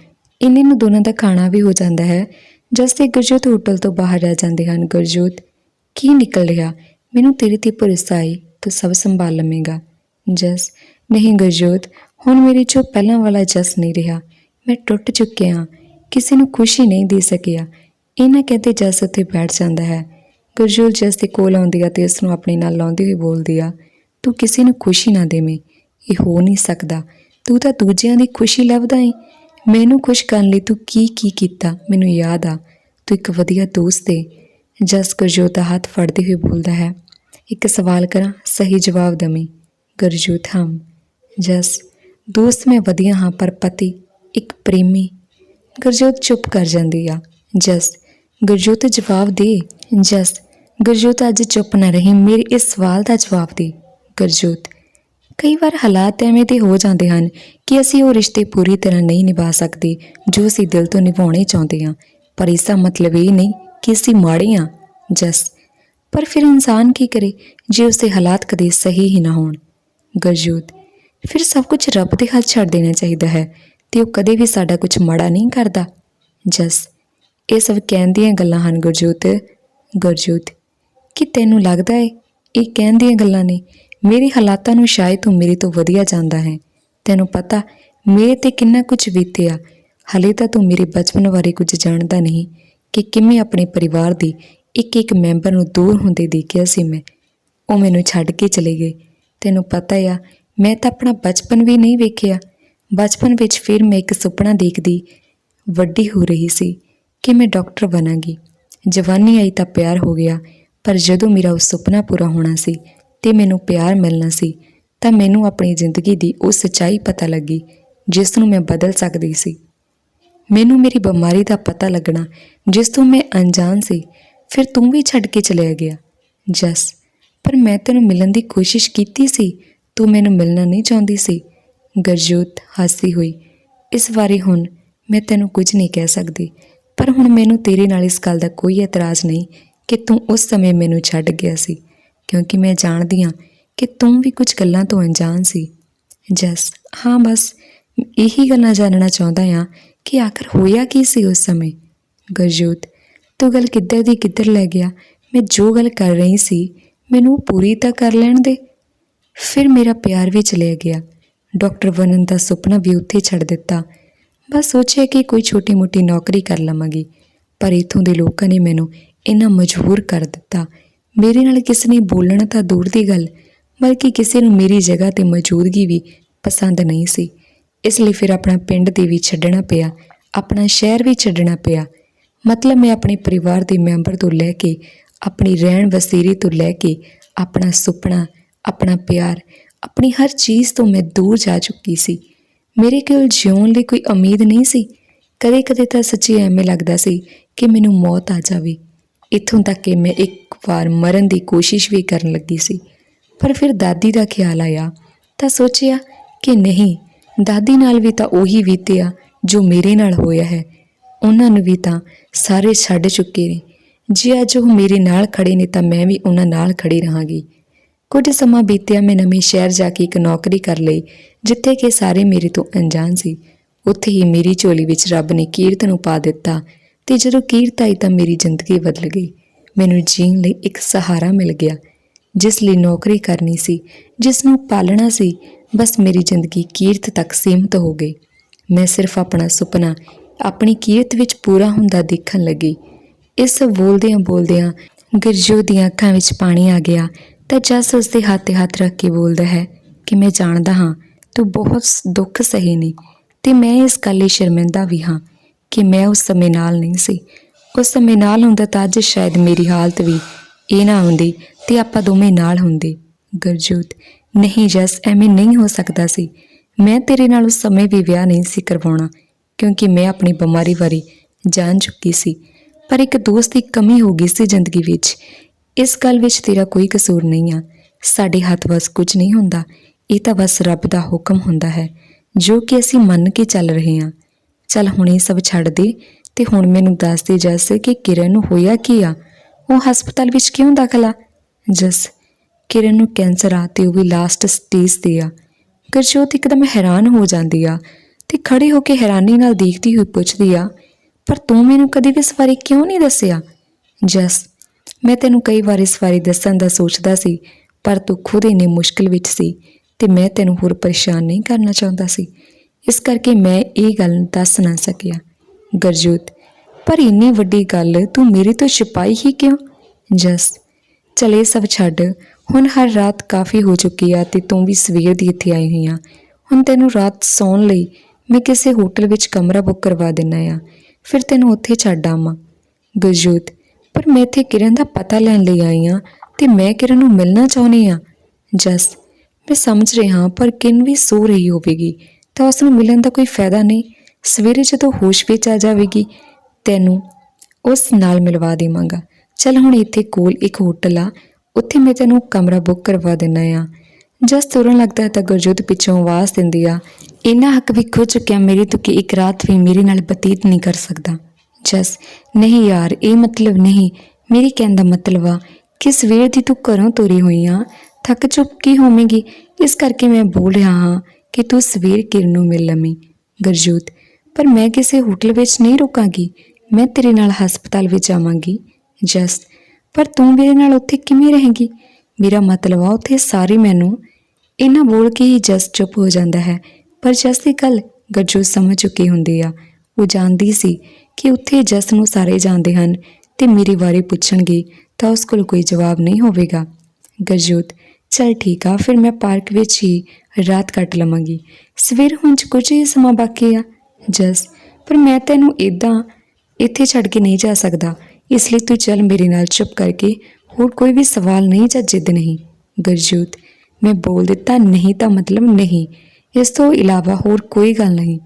ਇੰਨੇ ਨੂੰ ਦੋਨਾਂ ਦਾ ਖਾਣਾ ਵੀ ਹੋ ਜਾਂਦਾ ਹੈ। ਜਸ ਤੇ ਗੁਰਜੋਤ ਹੋਟਲ ਤੋਂ ਬਾਹਰ ਰਹਿ ਜਾਂਦੇ ਹਨ। ਗੁਰਜੋਤ, ਕੀ ਨਿਕਲ ਰਿਹਾ? ਮੈਨੂੰ ਤੇਰੇ ਤੇ ਭਰੋਸਾ ਏ। ਤੂੰ ਸਭ ਸੰਭਾਲ ਲਵੇਂਗਾ। ਜਸ, ਨਹੀਂ ਗੁਰਜੋਤ ਹੁਣ ਮੇਰੇ ਚੋਂ ਪਹਿਲਾਂ ਵਾਲਾ ਜਸ ਨਹੀਂ ਰਿਹਾ। ਮੈਂ ਟੁੱਟ ਚੁੱਕਿਆ ਹਾਂ। ਕਿਸੇ ਨੂੰ ਖੁਸ਼ੀ ਨਹੀਂ ਦੇ ਸਕਿਆ। ਇਹਨਾਂ ਕਹਿੰਦੇ ਜਸ ਉੱਤੇ ਬੈਠ ਜਾਂਦਾ ਹੈ। ਗੁਰਜੋਤ ਜਸ ਦੇ ਕੋਲ ਆਉਂਦੀ ਆ ਤੇ ਉਸ ਨੂੰ ਆਪਣੇ ਨਾਲ ਲਾਉਂਦੀ ਹੋਈ ਬੋਲਦੀ ਆ, ਤੂੰ ਕਿਸੇ ਨੂੰ ਖੁਸ਼ੀ ਨਾ ਦੇਵੇਂ। ਇਹ ਹੋ ਨਹੀਂ ਸਕਦਾ। ਤੂੰ ਤਾਂ ਦੂਜਿਆਂ ਦੀ ਖੁਸ਼ੀ ਲੱਭਦਾ ਏ। ਮੈਨੂੰ ਖੁਸ਼ ਕਰਨ ਲਈ ਤੂੰ ਕੀ ਕੀ ਕੀਤਾ? ਮੈਨੂੰ ਯਾਦ ਆ। ਤੂੰ ਇੱਕ ਵਧੀਆ ਦੋਸਤ ਏ। ਜਸ ਗੁਰਜੋਤ ਦਾ ਹੱਥ ਫੜਦੇ ਹੋਏ ਬੋਲਦਾ ਹੈ, ਇੱਕ ਸਵਾਲ ਕਰਾਂ, ਸਹੀ ਜਵਾਬ ਦਵੇਂ। ਗੁਰਜੋਤ ਹਮ, ਜਸ ਦੋਸਤ ਮੈਂ ਵਧੀਆ ਹਾਂ, ਪਰ ਪਤੀ ਇੱਕ ਪ੍ਰੇਮੀ। ਗੁਰਜੋਤ ਚੁੱਪ ਕਰ ਜਾਂਦੀ ਆ। ਜਸ, ਗੁਰਜੋਤ ਜਵਾਬ ਦੇ। ਜਸ, ਗੁਰਜੋਤ ਅੱਜ ਚੁੱਪ ਨਾ ਰਹੀ, ਮੇਰੇ ਇਸ ਸਵਾਲ ਦਾ ਜਵਾਬ ਦੇ। ਗੁਰਜੋਤ, ਕਈ ਵਾਰ ਹਾਲਾਤ ਐਵੇਂ ਦੇ ਹੋ ਜਾਂਦੇ ਹਨ ਕਿ ਅਸੀਂ ਉਹ ਰਿਸ਼ਤੇ ਪੂਰੀ ਤਰ੍ਹਾਂ ਨਹੀਂ ਨਿਭਾ ਸਕਦੇ, ਜੋ ਅਸੀਂ ਦਿਲ ਤੋਂ ਨਿਭਾਉਣੇ ਚਾਹੁੰਦੇ ਹਾਂ। ਪਰ ਇਸ ਦਾ ਮਤਲਬ ਇਹ ਨਹੀਂ ਕਿ ਅਸੀਂ ਮਾੜੇ ਹਾਂ, ਜਸ। ਪਰ ਫਿਰ ਇਨਸਾਨ ਕੀ ਕਰੇ, ਜੇ ਉਸਦੇ ਹਾਲਾਤ ਕਦੇ ਸਹੀ ਹੀ ਨਾ ਹੋਣ। ਗੁਰਜੋਤ ਫਿਰ ਸਭ ਕੁਝ ਰੱਬ ਦੇ ਹੱਥ ਛੱਡ ਦੇਣਾ ਚਾਹੀਦਾ ਹੈ ਤੇ ਉਹ ਕਦੇ ਵੀ ਸਾਡਾ ਕੁਝ ਮਾੜਾ ਨਹੀਂ ਕਰਦਾ। ਜਸ, ਇਹ ਸਭ ਕਹਿਣ ਦੀਆਂ ਗੱਲਾਂ ਹਨ ਗੁਰਜੋਤ। ਗੁਰਜੋਤ, ਕਿ ਤੈਨੂੰ ਲੱਗਦਾ ਹੈ ਇਹ ਕਹਿਣ ਦੀਆਂ ਗੱਲਾਂ ਨੇ, ਮੇਰੇ ਹਾਲਾਤਾਂ ਨੂੰ ਸ਼ਾਇਦ ਤੂੰ ਮੇਰੇ ਤੋਂ ਵਧੀਆ ਜਾਣਦਾ ਹੈ। ਤੈਨੂੰ ਪਤਾ, ਮੇਰੇ ਤੇ ਕਿੰਨਾ ਕੁਝ ਬੀਤਿਆ, ਹਲੇ ਤਾਂ ਤੂੰ ਮੇਰੇ ਬਚਪਨ ਬਾਰੇ ਕੁਝ ਜਾਣਦਾ ਨਹੀਂ ਕਿ ਕਿਵੇਂ ਆਪਣੇ ਪਰਿਵਾਰ ਦੀ ਇੱਕ ਇੱਕ ਮੈਂਬਰ ਨੂੰ ਦੂਰ ਹੁੰਦੇ ਦੇਖਿਆ ਸੀ ਮੈਂ। ਉਹ ਮੈਨੂੰ ਛੱਡ ਕੇ ਚਲੇ ਗਏ। ਤੈਨੂੰ ਪਤਾ ਆ ਮੈਂ ਤਾਂ ਆਪਣਾ ਬਚਪਨ ਵੀ ਨਹੀਂ ਵੇਖਿਆ। ਬਚਪਨ ਵਿੱਚ ਫਿਰ ਮੈਂ ਇੱਕ ਸੁਪਨਾ ਦੇਖਦੀ, ਵੱਡੀ ਹੋ ਰਹੀ ਸੀ ਕਿ ਮੈਂ ਡਾਕਟਰ ਬਣਾਂਗੀ। ਜਵਾਨੀ ਆਈ ਤਾਂ ਪਿਆਰ ਹੋ ਗਿਆ, ਪਰ ਜਦੋਂ ਮੇਰਾ ਉਹ ਸੁਪਨਾ ਪੂਰਾ ਹੋਣਾ ਸੀ ਤੇ ਮੈਨੂੰ ਪਿਆਰ ਮਿਲਣਾ ਸੀ, ਤਾਂ ਮੈਨੂੰ ਆਪਣੀ ਜ਼ਿੰਦਗੀ ਦੀ ਉਹ ਸੱਚਾਈ ਪਤਾ ਲੱਗੀ, ਜਿਸ ਨੂੰ ਮੈਂ ਬਦਲ ਸਕਦੀ ਸੀ। ਮੈਨੂੰ ਮੇਰੀ ਬਿਮਾਰੀ ਦਾ ਪਤਾ ਲੱਗਣਾ, ਜਿਸ ਤੋਂ ਮੈਂ ਅਣਜਾਣ ਸੀ, ਫਿਰ ਤੂੰ ਵੀ ਛੱਡ ਕੇ ਚਲਿਆ ਗਿਆ। ਜਸ, ਪਰ ਮੈਂ ਤੈਨੂੰ ਮਿਲਣ ਦੀ ਕੋਸ਼ਿਸ਼ ਕੀਤੀ ਸੀ ਤੂੰ ਮੈਨੂੰ ਮਿਲਣਾ ਨਹੀਂ ਚਾਹੁੰਦੀ ਸੀ। ਗਰਜੋਤ ਹੱਸਦੀ ਹੋਈ। ਇਸ ਬਾਰੇ ਹੁਣ ਮੈਂ ਤੈਨੂੰ ਕੁਝ ਨਹੀਂ ਕਹਿ ਸਕਦੀ, ਪਰ ਹੁਣ ਮੈਨੂੰ ਤੇਰੇ ਨਾਲ ਇਸ ਗੱਲ ਦਾ ਕੋਈ ਇਤਰਾਜ਼ ਨਹੀਂ ਕਿ ਤੂੰ ਉਸ ਸਮੇਂ ਮੈਨੂੰ ਛੱਡ ਗਿਆ ਸੀ, ਕਿਉਂਕਿ ਮੈਂ ਜਾਣਦੀ ਹਾਂ ਕਿ ਤੂੰ ਵੀ ਕੁਝ ਗੱਲਾਂ ਤੋਂ ਅਣਜਾਣ ਸੀ। ਜਸ, ਹਾਂ ਬਸ, ਇਹੀ ਗੱਲਾਂ ਜਾਣਨਾ ਚਾਹੁੰਦਾ ਹਾਂ ਕਿ ਆਖਰ ਹੋਇਆ ਕੀ ਸੀ ਉਸ ਸਮੇਂ? ਗਰਜੋਤ, ਤੂੰ ਗੱਲ ਕਿੱਧਰ ਦੀ ਕਿੱਧਰ ਲੈ ਗਿਆ? ਮੈਂ ਜੋ ਗੱਲ ਕਰ ਰਹੀ ਸੀ, ਮੈਨੂੰ ਉਹ ਪੂਰੀ ਤਾਂ ਕਰ ਲੈਣ ਦੇ। ਫਿਰ ਮੇਰਾ ਪਿਆਰ ਵੀ ਚਲਿਆ ਗਿਆ। ਡਾਕਟਰ ਬਣਨ ਦਾ ਸੁਪਨਾ ਵੀ ਉੱਥੇ ਛੱਡ ਦਿੱਤਾ। ਬਸ ਸੋਚਿਆ ਕਿ ਕੋਈ ਛੋਟੀ-ਮੋਟੀ ਨੌਕਰੀ ਕਰ ਲਵਾਂਗੀ, ਪਰ ਇਥੋਂ ਦੇ ਲੋਕਾਂ ਨੇ ਮੈਨੂੰ ਇੰਨਾ ਮਜਬੂਰ ਕਰ ਦਿੱਤਾ। ਮੇਰੇ ਨਾਲ ਕਿਸੇ ਨੇ ਬੋਲਣਾ ਤਾਂ ਦੂਰ ਦੀ ਗੱਲ, ਬਲਕਿ ਕਿਸੇ ਨੂੰ ਮੇਰੀ ਜਗ੍ਹਾ ਤੇ ਮੌਜੂਦਗੀ ਵੀ ਪਸੰਦ ਨਹੀਂ ਸੀ। ਇਸ ਲਈ ਫਿਰ ਆਪਣਾ ਪਿੰਡ ਦੇ ਵੀ ਛੱਡਣਾ ਪਿਆ, ਆਪਣਾ ਸ਼ਹਿਰ ਵੀ ਛੱਡਣਾ ਪਿਆ। ਮਤਲਬ ਮੈਂ ਆਪਣੇ ਪਰਿਵਾਰ ਦੇ ਮੈਂਬਰ ਤੋਂ ਲੈ ਕੇ, ਆਪਣੀ ਰਹਿਣ ਵਸੇਰੇ ਤੋਂ ਲੈ ਕੇ ਆਪਣਾ ਸੁਪਨਾ ਆਪਣਾ ਪਿਆਰ, ਆਪਣੀ ਹਰ ਚੀਜ਼ ਤੋਂ ਮੈਂ ਦੂਰ ਜਾ ਚੁੱਕੀ ਸੀ। ਮੇਰੇ ਕੋਲ ਜਿਉਣ ਲਈ ਕੋਈ ਉਮੀਦ ਨਹੀਂ ਸੀ। ਕਦੇ-ਕਦੇ ਤਾਂ ਸੱਚੀ ਐਵੇਂ ਲੱਗਦਾ ਸੀ ਕਿ ਮੈਨੂੰ ਮੌਤ ਆ ਜਾਵੇ। ਇੱਥੋਂ ਤੱਕ ਕਿ ਮੈਂ ਇੱਕ ਵਾਰ ਮਰਨ ਦੀ ਕੋਸ਼ਿਸ਼ ਵੀ ਕਰਨ ਲੱਗੀ ਸੀ। ਪਰ ਫਿਰ ਦਾਦੀ ਦਾ ਖਿਆਲ ਆਇਆ ਤਾਂ ਸੋਚਿਆ ਕਿ ਨਹੀਂ, ਦਾਦੀ ਨਾਲ ਵੀ ਤਾਂ ਉਹੀ ਬੀਤਿਆ ਜੋ ਮੇਰੇ ਨਾਲ ਹੋਇਆ ਹੈ। ਉਹਨਾਂ ਨੂੰ ਵੀ ਤਾਂ ਸਾਰੇ ਛੱਡ ਚੁੱਕੇ ਨੇ। ਜੇ ਅੱਜ ਉਹ ਮੇਰੇ ਨਾਲ ਖੜੇ ਨੇ ਤਾਂ ਮੈਂ ਵੀ ਉਹਨਾਂ ਨਾਲ ਖੜੀ ਰਹਾਂਗੀ। ਕੁਝ ਸਮਾਂ ਬੀਤਿਆ ਮੈਂ ਨਵੇਂ ਸ਼ਹਿਰ ਜਾ ਕੇ ਇੱਕ ਨੌਕਰੀ ਕਰ ਲਈ, ਜਿੱਥੇ ਕਿ ਸਾਰੇ ਮੇਰੇ ਤੋਂ ਅਣਜਾਣ ਸੀ। ਉੱਥੇ ਹੀ ਮੇਰੀ ਝੋਲੀ ਵਿੱਚ ਰੱਬ ਨੇ ਕੀਰਤ ਨੂੰ ਪਾ ਦਿੱਤਾ ਤੇ ਜਦੋਂ ਕੀਰਤ ਆਈ ਤਾਂ ਮੇਰੀ ਜ਼ਿੰਦਗੀ ਬਦਲ ਗਈ। ਮੈਨੂੰ ਜੀਣ ਲਈ ਇੱਕ ਸਹਾਰਾ ਮਿਲ ਗਿਆ, ਜਿਸ ਲਈ ਨੌਕਰੀ ਕਰਨੀ ਸੀ, ਜਿਸ ਨੂੰ ਪਾਲਣਾ ਸੀ, ਬਸ ਮੇਰੀ ਜ਼ਿੰਦਗੀ ਕੀਰਤ ਤੱਕ ਸੀਮਤ ਹੋ ਗਈ। ਮੈਂ ਸਿਰਫ ਆਪਣਾ ਸੁਪਨਾ, ਆਪਣੀ ਕੀਰਤ ਵਿੱਚ ਪੂਰਾ ਹੁੰਦਾ ਦੇਖਣ ਲੱਗੀ। ਇਸ ਬੋਲਦਿਆਂ ਬੋਲਦਿਆਂ ਗਿਰਜੋ ਦੀਆਂ ਅੱਖਾਂ ਵਿੱਚ ਪਾਣੀ ਆ ਗਿਆ ਤਾਂ ਜਸ ਉਸ ਦੇ ਹੱਥ ਤੇ ਹੱਥ ਰੱਖ ਕੇ ਬੋਲਦਾ ਹੈ ਕਿ ਮੈਂ ਜਾਣਦਾ ਹਾਂ, ਤੂੰ ਬਹੁਤ ਦੁੱਖ ਸਹੀ ਨਹੀਂ ਤੇ ਮੈਂ ਇਸ ਗੱਲ ਲਈ ਸ਼ਰਮਿੰਦਾ ਵੀ ਹਾਂ ਕਿ ਮੈਂ ਉਸ ਸਮੇਂ ਨਾਲ ਨਹੀਂ ਸੀ। ਉਸ ਸਮੇਂ ਨਾਲ ਹੁੰਦਾ ਤਾਂ ਅੱਜ ਸ਼ਾਇਦ ਮੇਰੀ ਹਾਲਤ ਵੀ ਇਹ ਨਾ ਹੁੰਦੀ ਤੇ ਆਪਾਂ ਦੋਵੇਂ ਨਾਲ ਹੁੰਦੇ। ਗੁਰਜੋਤ, ਨਹੀਂ ਜਸ, ਐਵੇਂ ਨਹੀਂ ਹੋ ਸਕਦਾ ਸੀ। ਮੈਂ ਤੇਰੇ ਨਾਲ ਉਸ ਸਮੇਂ ਵੀ ਵਿਆਹ ਨਹੀਂ ਸੀ ਕਰਵਾਉਣਾ ਕਿਉਂਕਿ ਮੈਂ ਆਪਣੀ ਬਿਮਾਰੀ ਬਾਰੇ ਜਾਣ ਚੁੱਕੀ ਸੀ। ਪਰ ਇੱਕ ਦੋਸਤ ਦੀ ਕਮੀ ਹੋ ਗਈ ਸੀ ਜ਼ਿੰਦਗੀ ਵਿੱਚ। ਇਸ ਗੱਲ ਵਿੱਚ ਤੇਰਾ ਕੋਈ ਕਸੂਰ ਨਹੀਂ ਆ। ਸਾਡੇ ਹੱਥ ਵੱਸ ਕੁਝ ਨਹੀਂ ਹੁੰਦਾ। ਇਹ ਤਾਂ ਬਸ ਰੱਬ ਦਾ ਹੁਕਮ ਹੁੰਦਾ ਹੈ, ਜੋ ਕਿ ਅਸੀਂ ਮੰਨ ਕੇ ਚੱਲ ਰਹੇ ਹਾਂ। ਚੱਲ ਹੁਣ ਇਹ ਸਭ ਛੱਡ ਦੇ ਤੇ ਹੁਣ ਮੈਨੂੰ ਦੱਸ ਦੇ ਜੱਸ ਕਿ ਕਿਰਨ ਨੂੰ ਹੋਇਆ ਕੀ ਆ? ਉਹ ਹਸਪਤਾਲ ਵਿੱਚ ਕਿਉਂ ਦਾਖਲ ਆ? ਜਸ, ਕਿਰਨ ਨੂੰ ਕੈਂਸਰ ਆ ਤੇ ਉਹ ਵੀ ਲਾਸਟ ਸਟੇਜ ਤੇ ਆ। ਗੁਰਜੋਤ ਇੱਕਦਮ ਹੈਰਾਨ ਹੋ ਜਾਂਦੀ ਆ ਤੇ ਖੜੀ ਹੋ ਕੇ ਹੈਰਾਨੀ ਨਾਲ ਦੇਖਦੀ ਹੋਈ ਪੁੱਛਦੀ ਆ, ਪਰ ਤੂੰ ਮੈਨੂੰ ਕਦੇ ਵੀ ਇਸ ਬਾਰੇ ਕਿਉਂ ਨਹੀਂ ਦੱਸਿਆ? ਜਸ ਮੈਂ ਤੈਨੂੰ ਕਈ ਵਾਰ ਇਸ ਬਾਰੇ ਦੱਸਣ ਦਾ ਸੋਚਦਾ ਸੀ, ਪਰ ਤੂੰ ਖੁਦ ਇੰਨੀ ਮੁਸ਼ਕਲ ਵਿੱਚ ਸੀ ਤੇ ਮੈਂ ਤੈਨੂੰ ਹੋਰ ਪਰੇਸ਼ਾਨ ਨਹੀਂ ਕਰਨਾ ਚਾਹੁੰਦਾ ਸੀ। ਇਸ ਕਰਕੇ ਮੈਂ ਇਹ ਗੱਲ ਦੱਸ ਨਾ ਸਕਿਆ। ਗਰਜੋਤ, ਪਰ ਇੰਨੀ ਵੱਡੀ ਗੱਲ ਤੂੰ ਮੇਰੇ ਤੋਂ ਛੁਪਾਈ ਹੀ ਕਿਉਂ? ਜਸ, ਚਲੇ ਸਭ ਛੱਡ। ਹੁਣ ਹਰ ਰਾਤ ਕਾਫੀ ਹੋ ਚੁੱਕੀ ਆ ਤੇ ਤੂੰ ਵੀ ਸਵੇਰ ਦੀ ਇੱਥੇ ਆਈ ਹੋਈ ਆ। ਹੁਣ ਤੈਨੂੰ ਰਾਤ ਸੌਣ ਲਈ ਮੈਂ ਕਿਸੇ ਹੋਟਲ ਵਿੱਚ ਕਮਰਾ ਬੁੱਕ ਕਰਵਾ ਦਿੰਨਾ ਆ। ਫਿਰ ਤੈਨੂੰ ਉੱਥੇ ਛੱਡ ਆਵਾਂ। ਗੁਰਜੋਤ ਪਰ ਮੈਂ ਇੱਥੇ ਕਿਰਨ ਦਾ ਪਤਾ ਲੈਣ ਲਈ ਆਈ ਹਾਂ ਤੇ ਮੈਂ ਕਿਰਨ ਨੂੰ ਮਿਲਣਾ ਚਾਹੁੰਦੀ ਹਾਂ। ਜਸ, ਮੈਂ ਸਮਝ ਰਿਹਾ ਪਰ ਕਿਰਨ ਵੀ ਸੋ ਰਹੀ ਹੋਵੇਗੀ, ਤਾਂ ਉਸ ਨੂੰ ਮਿਲਣ ਦਾ ਕੋਈ ਫਾਇਦਾ ਨਹੀਂ। ਸਵੇਰੇ ਜਦੋਂ ਹੋਸ਼ ਵਿੱਚ ਆ ਜਾਵੇਗੀ, ਤੈਨੂੰ ਉਸ ਨਾਲ ਮਿਲਵਾ ਦੇਵਾਂਗਾ। ਚਲ ਹੁਣ ਇੱਥੇ ਕੋਲ ਇੱਕ ਹੋਟਲ ਆ, ਉੱਥੇ ਮੈਂ ਤੈਨੂੰ ਕਮਰਾ ਬੁੱਕ ਕਰਵਾ ਦਿੰਨਾ ਆ ਜਸ ਤੁਰਨ ਲੱਗਦਾ ਤਾਂ ਗੁਰਜੋਤ ਪਿੱਛੋਂ ਆਵਾਜ਼ ਦਿੰਦੀ ਆ, ਇੰਨਾ ਹੱਕ ਵੀ ਖੋ ਚੁੱਕਿਆ, ਮੇਰੀ ਤੋਂ ਕਿ ਇੱਕ ਰਾਤ ਵੀ ਮੇਰੇ ਨਾਲ ਬਤੀਤ ਨਹੀਂ ਕਰ ਸਕਦਾ? ਜਸ, ਨਹੀਂ ਯਾਰ, ਇਹ ਮਤਲਬ ਨਹੀਂ। ਮੇਰੀ ਕਹਿਣ ਦਾ ਮਤਲਬ ਆ ਕਿ ਸਵੇਰ ਦੀ ਤੂੰ ਘਰੋਂ ਤੁਰੀ ਹੋਈ ਆ, ਥੱਕ ਚੁੱਕੀ ਹੋਵੇਂਗੀ? ਇਸ ਕਰਕੇ ਮੈਂ ਬੋਲ ਰਿਹਾ ਹਾਂ ਕਿ ਤੂੰ ਸਵੇਰ ਕਿਰਨ ਨੂੰ ਮਿਲ ਲਵੀਂ। ਗੁਰਜੋਤ, ਪਰ ਮੈਂ ਕਿਸੇ ਹੋਟਲ ਵਿੱਚ ਨਹੀਂ ਰੁਕਾਂਗੀ। ਮੈਂ ਤੇਰੇ ਨਾਲ ਹਸਪਤਾਲ ਵਿੱਚ ਜਾਵਾਂਗੀ। ਜਸ, ਪਰ ਤੂੰ ਮੇਰੇ ਨਾਲ ਉੱਥੇ ਕਿਵੇਂ ਰਹੇਂਗੀ? ਮੇਰਾ ਮਤਲਬ ਆ ਉੱਥੇ ਸਾਰੇ ਮੈਨੂੰ। ਇਹਨਾਂ ਬੋਲ ਕੇ ਹੀ ਜਸ ਚੁੱਪ ਹੋ ਜਾਂਦਾ ਹੈ। ਪਰ ਜਸ ਦੀ ਗੱਲ ਗੱਜੂ ਸਮਝ ਚੁੱਕੀ ਹੁੰਦੀ ਆ। ਉਹ ਜਾਣਦੀ ਸੀ ਕਿ ਉੱਥੇ ਜਸ ਨੂੰ ਸਾਰੇ ਜਾਣਦੇ ਹਨ ਤੇ ਮੇਰੇ ਬਾਰੇ ਪੁੱਛਣਗੇ ਤਾਂ ਉਸ ਕੋਲ ਕੋਈ ਜਵਾਬ ਨਹੀਂ ਹੋਵੇਗਾ। ਗਰਜੋਤ, ਚਲ ਠੀਕ ਆ, ਫਿਰ ਮੈਂ ਪਾਰਕ ਵਿੱਚ ਹੀ ਰਾਤ ਕੱਟ ਲਵਾਂਗੀ। ਸਵੇਰ ਹੁਣ ਚ ਕੁਝ ਹੀ ਸਮਾਂ ਬਾਕੀ ਆ। ਜਸ, ਪਰ ਮੈਂ ਤੈਨੂੰ ਇਦਾਂ ਇੱਥੇ ਛੱਡ ਕੇ ਨਹੀਂ ਜਾ ਸਕਦਾ। ਇਸ ਲਈ ਤੂੰ ਚੱਲ ਮੇਰੇ ਨਾਲ ਚੁੱਪ ਕਰਕੇ ਹੋਰ ਕੋਈ ਵੀ ਸਵਾਲ ਨਹੀਂ ਜਾਂ ਜਿੱਦ ਨਹੀਂ। ਗਰਜੋਤ, ਮੈਂ ਬੋਲ ਦਿੱਤਾ ਨਹੀਂ ਤਾਂ ਮਤਲਬ ਨਹੀਂ। ਇਸ ਤੋਂ ਇਲਾਵਾ ਹੋਰ ਕੋਈ ਗੱਲ ਨਹੀਂ।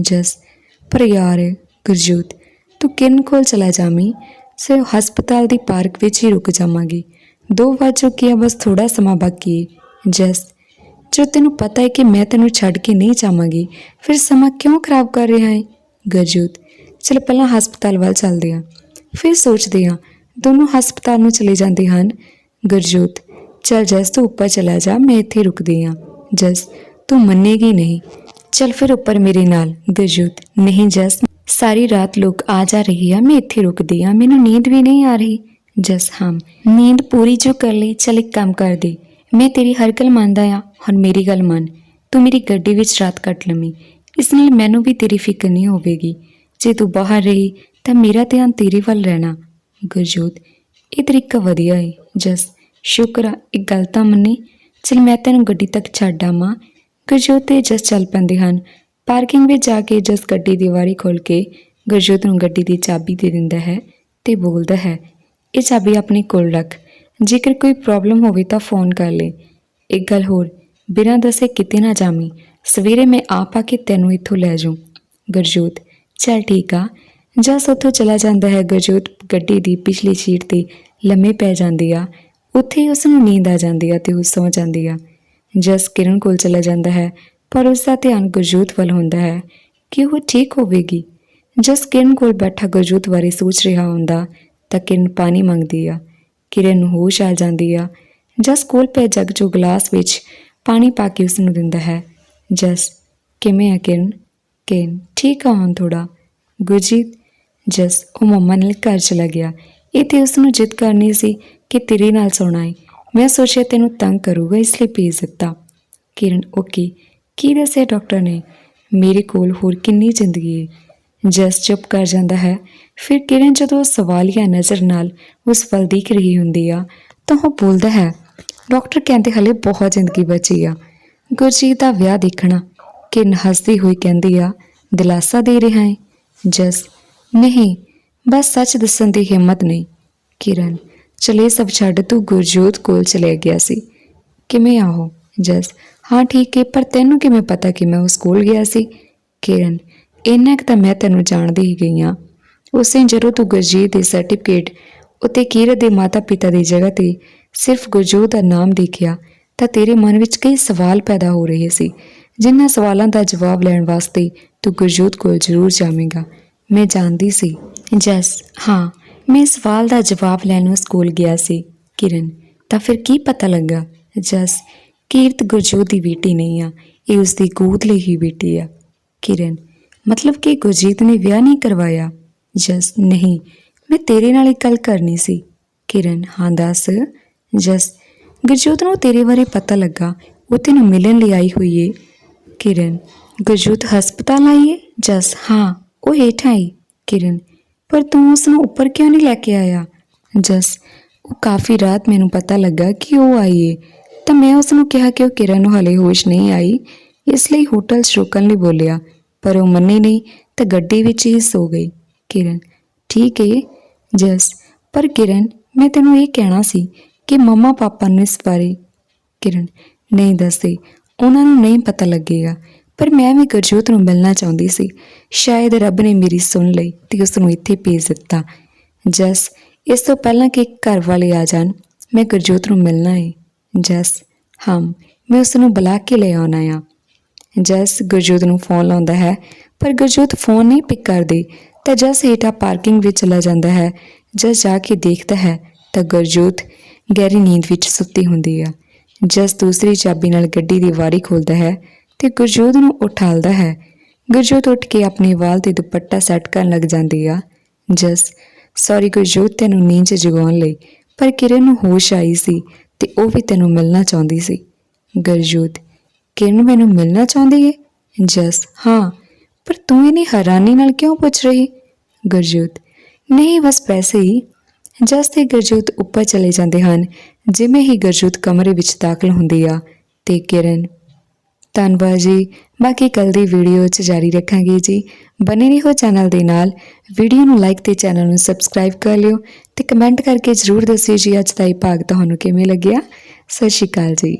ਜਸ, ਪਰ ਯਾਰ, ਗੁਰਜੋਤ ਤੂੰ ਕਿਨ ਕੋਲ ਚਲਾ ਜਾਵੀਂ? ਸਿਰਫ ਹਸਪਤਾਲ ਦੀ ਪਾਰਕ ਵਿੱਚ ਹੀ ਰੁਕ ਜਾਵਾਂਗੀ। ਦੋ ਵੱਜ ਚੁੱਕੇ ਆ, ਬਸ ਥੋੜਾ ਸਮਾਂ ਬਾਕੀ ਹੈ ਜਸ, ਜੋ ਤੈਨੂੰ ਪਤਾ ਹੈ ਕਿ ਮੈਂ ਤੈਨੂੰ ਛੱਡ ਕੇ ਨਹੀਂ ਜਾਵਾਂਗੀ, ਫਿਰ ਸਮਾਂ ਕਿਉਂ ਖਰਾਬ ਕਰ ਰਿਹਾ ਹੈ ਗਰਜੋਤ, ਚਲ ਪਹਿਲਾਂ ਹਸਪਤਾਲ ਵੱਲ ਚੱਲਦੇ ਹਾਂ ਫਿਰ ਸੋਚਦੇ ਹਾਂ ਦੋਨੋਂ ਹਸਪਤਾਲ ਨੂੰ ਚਲੇ ਜਾਂਦੇ ਹਨ। ਗੁਰਜੋਤ, ਚਲ ਜਸ, ਤੂੰ ਉੱਪਰ ਚਲਾ ਜਾ, ਮੈਂ ਇੱਥੇ ਰੁਕਦੀ ਹਾਂ ਜਸ, ਤੂੰ ਮੰਨੇਗੀ ਨਹੀਂ। ਚਲ ਫਿਰ ਉੱਪਰ ਮੇਰੇ ਨਾਲ। ਗੁਰਜੋਤ, ਨਹੀਂ ਜਸ। ਸਾਰੀ ਰਾਤ ਲੋਕ ਆ ਜਾ ਰਹੀ ਆ, ਮੈਂ ਇੱਥੇ ਰੁਕਦੀ ਆ, ਮੈਨੂੰ ਨੀਂਦ ਵੀ ਨਹੀਂ ਆ ਰਹੀ। ਜਸ ਹਮ, ਨੀਂਦ ਪੂਰੀ ਜੋ ਕਰ ਲਈ, ਚਲ ਇੱਕ ਕੰਮ ਕਰ ਦੇ। ਮੈਂ ਤੇਰੀ ਹਰ ਗੱਲ ਮੰਨਦਾ ਆ, ਹੁਣ ਮੇਰੀ ਗੱਲ ਮੰਨ। ਤੂੰ ਮੇਰੀ ਗੱਡੀ ਵਿੱਚ ਰਾਤ ਕੱਟ ਲਵੀਂ। ਇਸ ਨਾਲ ਮੈਨੂੰ ਵੀ ਤੇਰੀ ਫਿਕਰ ਨਹੀਂ ਹੋਵੇਗੀ। ਜੇ ਤੂੰ ਬਾਹਰ ਰਹੀ, ਤਾਂ ਮੇਰਾ ਧਿਆਨ ਤੇਰੇ ਵੱਲ ਰਹਿਣਾ। ਗੁਰਜੋਤ, ਇਹ ਤਰੀਕਾ ਵਧੀਆ ਹੈ ਜਸ। ਸ਼ੁਕਰ ਆ, ਇੱਕ ਗੱਲ ਤਾਂ ਮੰਨੀ। ਚਲ ਮੈਂ ਤੈਨੂੰ ਗੱਡੀ ਤੱਕ ਛੱਡ ਆਵਾਂ। ਗੁਰਜੋਤ ਤੇ ਜਸ ਚੱਲ ਪੈਂਦੇ ਹਨ। ਪਾਰਕਿੰਗ ਵਿੱਚ ਜਾ ਕੇ ਜਸ ਗੱਡੀ ਦੀ ਵਾਰੀ ਖੋਲ ਕੇ ਗੁਰਜੋਤ ਨੂੰ ਗੱਡੀ ਦੀ ਚਾਬੀ ਦੇ ਦਿੰਦਾ ਹੈ ਤੇ ਬੋਲਦਾ ਹੈ, ਇਹ ਚਾਬੀ ਆਪਣੇ ਕੋਲ ਰੱਖ। ਜੇਕਰ ਕੋਈ ਪ੍ਰੋਬਲਮ ਹੋਵੇ ਤਾਂ ਫੋਨ ਕਰ ਲੈ। ਇੱਕ ਗੱਲ ਹੋਰ, ਬਿਨਾਂ ਦੱਸੇ ਕਿਤੇ ਨਾ ਜਾਵੀਂ। ਸਵੇਰੇ ਮੈਂ ਆਪ ਆ ਕੇ ਤੈਨੂੰ ਇੱਥੋਂ ਲੈ ਜਾਉਂ ਗੁਰਜੋਤ, ਚਲ ਠੀਕ ਆ। ਜਸ ਉੱਥੋਂ ਚਲਾ ਜਾਂਦਾ ਹੈ। ਗੁਰਜੋਤ ਗੱਡੀ ਦੀ ਪਿਛਲੀ ਸੀਟ ਤੇ ਲੰਮੇ ਪੈ ਜਾਂਦੀ ਆ। ਉੱਥੇ ਹੀ ਉਸ ਨੂੰ ਨੀਂਦ ਆ ਜਾਂਦੀ ਆ ਤੇ ਉਹ ਸੌਂ ਜਾਂਦੀ ਆ। ਜਸ ਕਿਰਨ ਕੋਲ ਚਲਾ ਜਾਂਦਾ ਹੈ। ਪਰ ਉਸ ਦਾ ਧਿਆਨ ਗੁਰਜੋਤ ਵੱਲ ਹੁੰਦਾ ਹੈ ਕਿ ਉਹ ਠੀਕ ਹੋਵੇਗੀ। ਜਸ ਕਿਰਨ ਕੋਲ ਬੈਠਾ ਗੁਰਜੋਤ ਬਾਰੇ ਸੋਚ ਰਿਹਾ ਹੁੰਦਾ, ਤਾਂ ਕਿਰਨ ਪਾਣੀ ਮੰਗਦੀ ਆ। ਕਿਰਨ ਨੂੰ ਹੋਸ਼ ਆ ਜਾਂਦੀ ਆ। ਜਸ ਕੋਲ ਪੈ ਜਗ ਜੋ ਗਲਾਸ ਵਿੱਚ ਪਾਣੀ ਪਾ ਕੇ ਉਸ ਨੂੰ ਦਿੰਦਾ ਹੈ। ਜਸ, ਕਿਵੇਂ ਆ ਕਿਰਨ? ਕਿਰਨ, ਠੀਕ ਆ ਹੁਣ ਥੋੜਾ ਗੁਰਜੀਤ, ਜਸ, ਉਹ ਮੰਮਾ ਨਾਲ ਘਰ ਚਲਾ ਗਿਆ। ਇਹ ਤੇ ਉਸ ਨੂੰ ਜਿੱਦ ਕਰਨੀ ਸੀ ਕਿ ਤੇਰੇ ਨਾਲ ਸੌਣਾ ਹੈ ਮੈਂ ਸੋਚਿਆ ਤੈਨੂੰ ਤੰਗ ਕਰੂਗਾ, ਇਸ ਲਈ ਭੇਜ ਦਿੱਤਾ। ਕਿਰਨ, ਓਕੇ। ਕੀ ਦੱਸਿਆ ਡਾਕਟਰ ਨੇ? ਮੇਰੇ ਕੋਲ ਹੋਰ ਕਿੰਨੀ ਜ਼ਿੰਦਗੀ ਹੈ ਜਸ ਚੁੱਪ ਕਰ ਜਾਂਦਾ ਹੈ। ਫਿਰ ਕਿਰਨ ਜਦੋਂ ਸਵਾਲੀਆ ਨਜ਼ਰ ਨਾਲ ਉਸ ਵੱਲ ਦੇਖ ਰਹੀ ਹੁੰਦੀ ਆ, ਤਾਂ ਉਹ ਬੋਲਦਾ ਹੈ, ਡਾਕਟਰ ਕਹਿੰਦੇ ਹਲੇ ਬਹੁਤ ਜ਼ਿੰਦਗੀ ਬਚੀ ਆ। ਗੁਰਜੀਤ ਦਾ ਵਿਆਹ ਦੇਖਣਾ। ਕਿਰਨ ਹੱਸਦੀ ਹੋਈ ਕਹਿੰਦੀ ਆ, ਦਿਲਾਸਾ ਦੇ ਰਿਹਾ ਹੈ ਜਸ, ਨਹੀਂ, ਬਸ ਸੱਚ ਦੱਸਣ ਦੀ ਹਿੰਮਤ ਨਹੀਂ। ਕਿਰਨ, ਚਲੇ ਸਭ ਛੱਡ, ਤੂੰ ਗੁਰਜੋਤ ਕੋਲ ਚਲੇ ਗਿਆ ਸੀ। ਕਿਵੇਂ ਆਹੋ ਜਸ ਹਾਂ ਠੀਕ ਹੈ ਪਰ ਤੈਨੂੰ ਕਿਵੇਂ ਪਤਾ ਕਿ ਮੈਂ ਉਹ ਸਕੂਲ ਗਿਆ ਸੀ? ਕਿਰਨ ਇੰਨਾ ਕੁ ਤਾਂ ਮੈਂ ਤੈਨੂੰ ਜਾਣਦੀ ਹੀ ਗਈ ਹਾਂ। ਉਸ ਜਦੋਂ ਤੂੰ ਗੁਰਜੀਤ ਦੇ ਸਰਟੀਫਿਕੇਟ ਉੱਤੇ ਕੀਰਤ ਦੇ ਮਾਤਾ-ਪਿਤਾ ਦੀ ਜਗ੍ਹਾ ਤੇ ਸਿਰਫ ਗੁਰਜੋਤ ਦਾ ਨਾਮ ਦੇਖਿਆ ਤਾਂ ਤੇਰੇ ਮਨ ਵਿੱਚ ਕਈ ਸਵਾਲ ਪੈਦਾ ਹੋ ਰਹੇ ਸੀ ਜਿਨ੍ਹਾਂ ਸਵਾਲਾਂ ਦਾ ਜਵਾਬ ਲੈਣ ਵਾਸਤੇ ਤੂੰ ਗੁਰਜੋਤ ਕੋਲ ਜ਼ਰੂਰ ਜਾਵੇਂਗਾ। ਮੈਂ ਜਾਣਦੀ ਸੀ। ਜਸ। ਹਾਂ ਮੈਂ ਸਵਾਲ ਦਾ ਜਵਾਬ ਲੈਣ ਸਕੂਲ ਗਿਆ ਸੀ। ਕਿਰਨ ਤਾਂ ਫਿਰ ਕੀ ਪਤਾ ਲੱਗਾ? ਜਸ ਕੀਰਤ ਗੁਰਜੋਤ ਦੀ ਬੇਟੀ ਨਹੀਂ ਆ, ਇਹ ਉਸ ਦੀ ਗੋਦ ਲਈ ਹੀ ਬੇਟੀ ਆ। ਕਿਰਨ, ਮਤਲਬ ਕਿ ਗੁਰਜੀਤ ਨੇ ਵਿਆਹ ਨਹੀਂ ਕਰਵਾਇਆ? ਜਸ, ਨਹੀਂ, ਮੈਂ ਤੇਰੇ ਨਾਲ ਇੱਕ ਗੱਲ ਕਰਨੀ ਸੀ। ਕਿਰਨ, ਹਾਂ, ਦੱਸ। ਜਸ, ਗੁਰਜੋਤ ਨੂੰ ਤੇਰੇ ਬਾਰੇ ਪਤਾ ਲੱਗਾ, ਉਹ ਤੈਨੂੰ ਮਿਲਣ ਲਈ ਆਈ ਹੋਈ ਏ। ਕਿਰਨ, ਗੁਰਜੋਤ ਹਸਪਤਾਲ ਆਈ ਏ? ਜਸ, ਹਾਂ, ਉਹ ਹੇਠਾਂ ਆਈ ਕਿਰਨ, ਪਰ ਤੂੰ ਉਸ ਨੂੰ ਉੱਪਰ ਕਿਉਂ ਨਹੀਂ ਲੈ ਕੇ ਆਇਆ? ਜਸ, ਉਹ ਕਾਫੀ ਰਾਤ ਮੈਨੂੰ ਪਤਾ ਲੱਗਾ ਕਿ ਉਹ ਆਈ ਏ। ਤਾਂ ਮੈਂ ਉਸ ਨੂੰ ਕਿਹਾ ਕਿ ਉਹ ਕਿਰਨ ਨੂੰ ਹਲੇ ਹੋਸ਼ ਨਹੀਂ ਆਈ। ਇਸ ਲਈ ਹੋਟਲ 'ਚ ਰੁਕਣ ਲਈ ਬੋਲਿਆ, ਪਰ ਉਹ ਮੰਨੀ ਨਹੀਂ, ਤਾਂ ਗੱਡੀ ਵਿੱਚ ਹੀ ਸੋ ਗਈ। ਕਿਰਨ, ਠੀਕ ਏ, ਜਸ, ਪਰ ਕਿਰਨ, ਮੈਂ ਤੈਨੂੰ ਇਹ ਕਹਿਣਾ ਸੀ ਕਿ ਮਮਾ ਪਾਪਾ ਨੂੰ ਇਸ ਬਾਰੇ ਕਿਰਨ, ਨਹੀਂ ਦੱਸਦੇ, ਉਹਨਾਂ ਨੂੰ ਨਹੀਂ ਪਤਾ ਲੱਗੇਗਾ, ਪਰ ਮੈਂ ਵੀ ਗੁਰਜੋਤ ਨੂੰ ਮਿਲਣਾ ਚਾਹੁੰਦੀ ਸੀ। ਸ਼ਾਇਦ ਰੱਬ ਨੇ ਮੇਰੀ ਸੁਣ ਲਈ ਤੇ ਉਸ ਨੂੰ ਇੱਥੇ ਭੇਜ ਦਿੱਤਾ। ਜਸ, ਇਸ ਤੋਂ ਪਹਿਲਾਂ ਕਿ ਘਰ ਵਾਲੇ ਆ ਜਾਣ, ਮੈਂ ਗੁਰਜੋਤ ਨੂੰ ਮਿਲਣਾ ਹੈ ਜਸ ਹਮ ਮੈਂ ਉਸ ਨੂੰ ਬੁਲਾ ਕੇ ਲੈ ਆਉਣਾ ਆ ਜਸ ਗੁਰਜੋਤ ਨੂੰ ਫੋਨ ਲਾਉਂਦਾ ਹੈ, ਪਰ ਗੁਰਜੋਤ ਫੋਨ ਨਹੀਂ ਪਿਕ ਕਰਦੀ, ਤਾਂ ਜਸ ਹੇਠਾਂ ਪਾਰਕਿੰਗ ਵਿੱਚ ਚਲਾ ਜਾਂਦਾ ਹੈ। ਜਸ ਜਾ ਕੇ ਦੇਖਦਾ ਹੈ, ਤਾਂ ਗੁਰਜੋਤ ਗਹਿਰੀ ਨੀਂਦ ਵਿੱਚ ਸੁੱਤੀ ਹੁੰਦੀ ਆ। ਜਸ ਦੂਸਰੀ ਚਾਬੀ ਨਾਲ ਗੱਡੀ ਦੀ ਵਾਰੀ ਖੋਲਦਾ ਹੈ, ਤੇ ਗੁਰਜੋਤ ਨੂੰ ਉਠਾਲਦਾ ਹੈ। ਗੁਰਜੋਤ ਉੱਠ ਕੇ ਆਪਣੇ ਵਾਲ ਤੇ ਦੁਪੱਟਾ ਸੈੱਟ ਕਰਨ ਲੱਗ ਜਾਂਦੀ ਆ। ਜਸ ਸੌਰੀ ਗੁਰਜੋਤ, ਤੈਨੂੰ ਨੀਂਦ 'ਚ ਜਗਾਉਣ ਲਈ, ਪਰ ਕਿਰਨ ਨੂੰ ਹੋਸ਼ ਆਈ ਸੀ। ਤੇ ਉਹ ਵੀ ਤੈਨੂੰ ਮਿਲਣਾ ਚਾਹੁੰਦੀ ਸੀ। ਗੁਰਜੋਤ ਕਿਰਨ ਮੈਨੂੰ ਮਿਲਣਾ ਚਾਹੁੰਦੀ ਏ? ਜਸ, ਹਾਂ, ਪਰ ਤੂੰ ਇਹਨੀ ਹੈਰਾਨੀ ਨਾਲ ਕਿਉਂ ਪੁੱਛ ਰਹੀ? ਗੁਰਜੋਤ, ਨਹੀਂ, ਬਸ ਪੈਸੇ ਹੀ। ਜਸ ਤੇ ਗੁਰਜੋਤ ਉੱਪਰ ਚਲੇ ਜਾਂਦੇ ਹਨ, ਜਿਵੇਂ ਹੀ ਗੁਰਜੋਤ ਕਮਰੇ ਵਿੱਚ ਦਾਖਲ ਹੁੰਦੀ ਆ ਤੇ ਕਿਰਨ ਧੰਨਵਾਦ ਜੀ। ਬਾਕੀ ਕੱਲ ਦੀ ਵੀਡੀਓ 'ਚ ਜਾਰੀ ਰੱਖਾਂਗੇ ਜੀ। ਬਨੇ ਰਹੋ ਚੈਨਲ ਦੇ ਨਾਲ। ਵੀਡੀਓ ਨੂੰ ਲਾਈਕ ਤੇ ਚੈਨਲ ਨੂੰ ਸਬਸਕ੍ਰਾਈਬ ਕਰ ਲਿਓ ਤੇ ਕਮੈਂਟ ਕਰਕੇ ਜਰੂਰ ਦੱਸਿਓ ਜੀ ਅੱਜ ਦਾ ਇਹ ਭਾਗ ਤੁਹਾਨੂੰ ਕਿਵੇਂ ਲੱਗਿਆ। ਸਤਿ ਸ਼੍ਰੀ ਅਕਾਲ ਜੀ।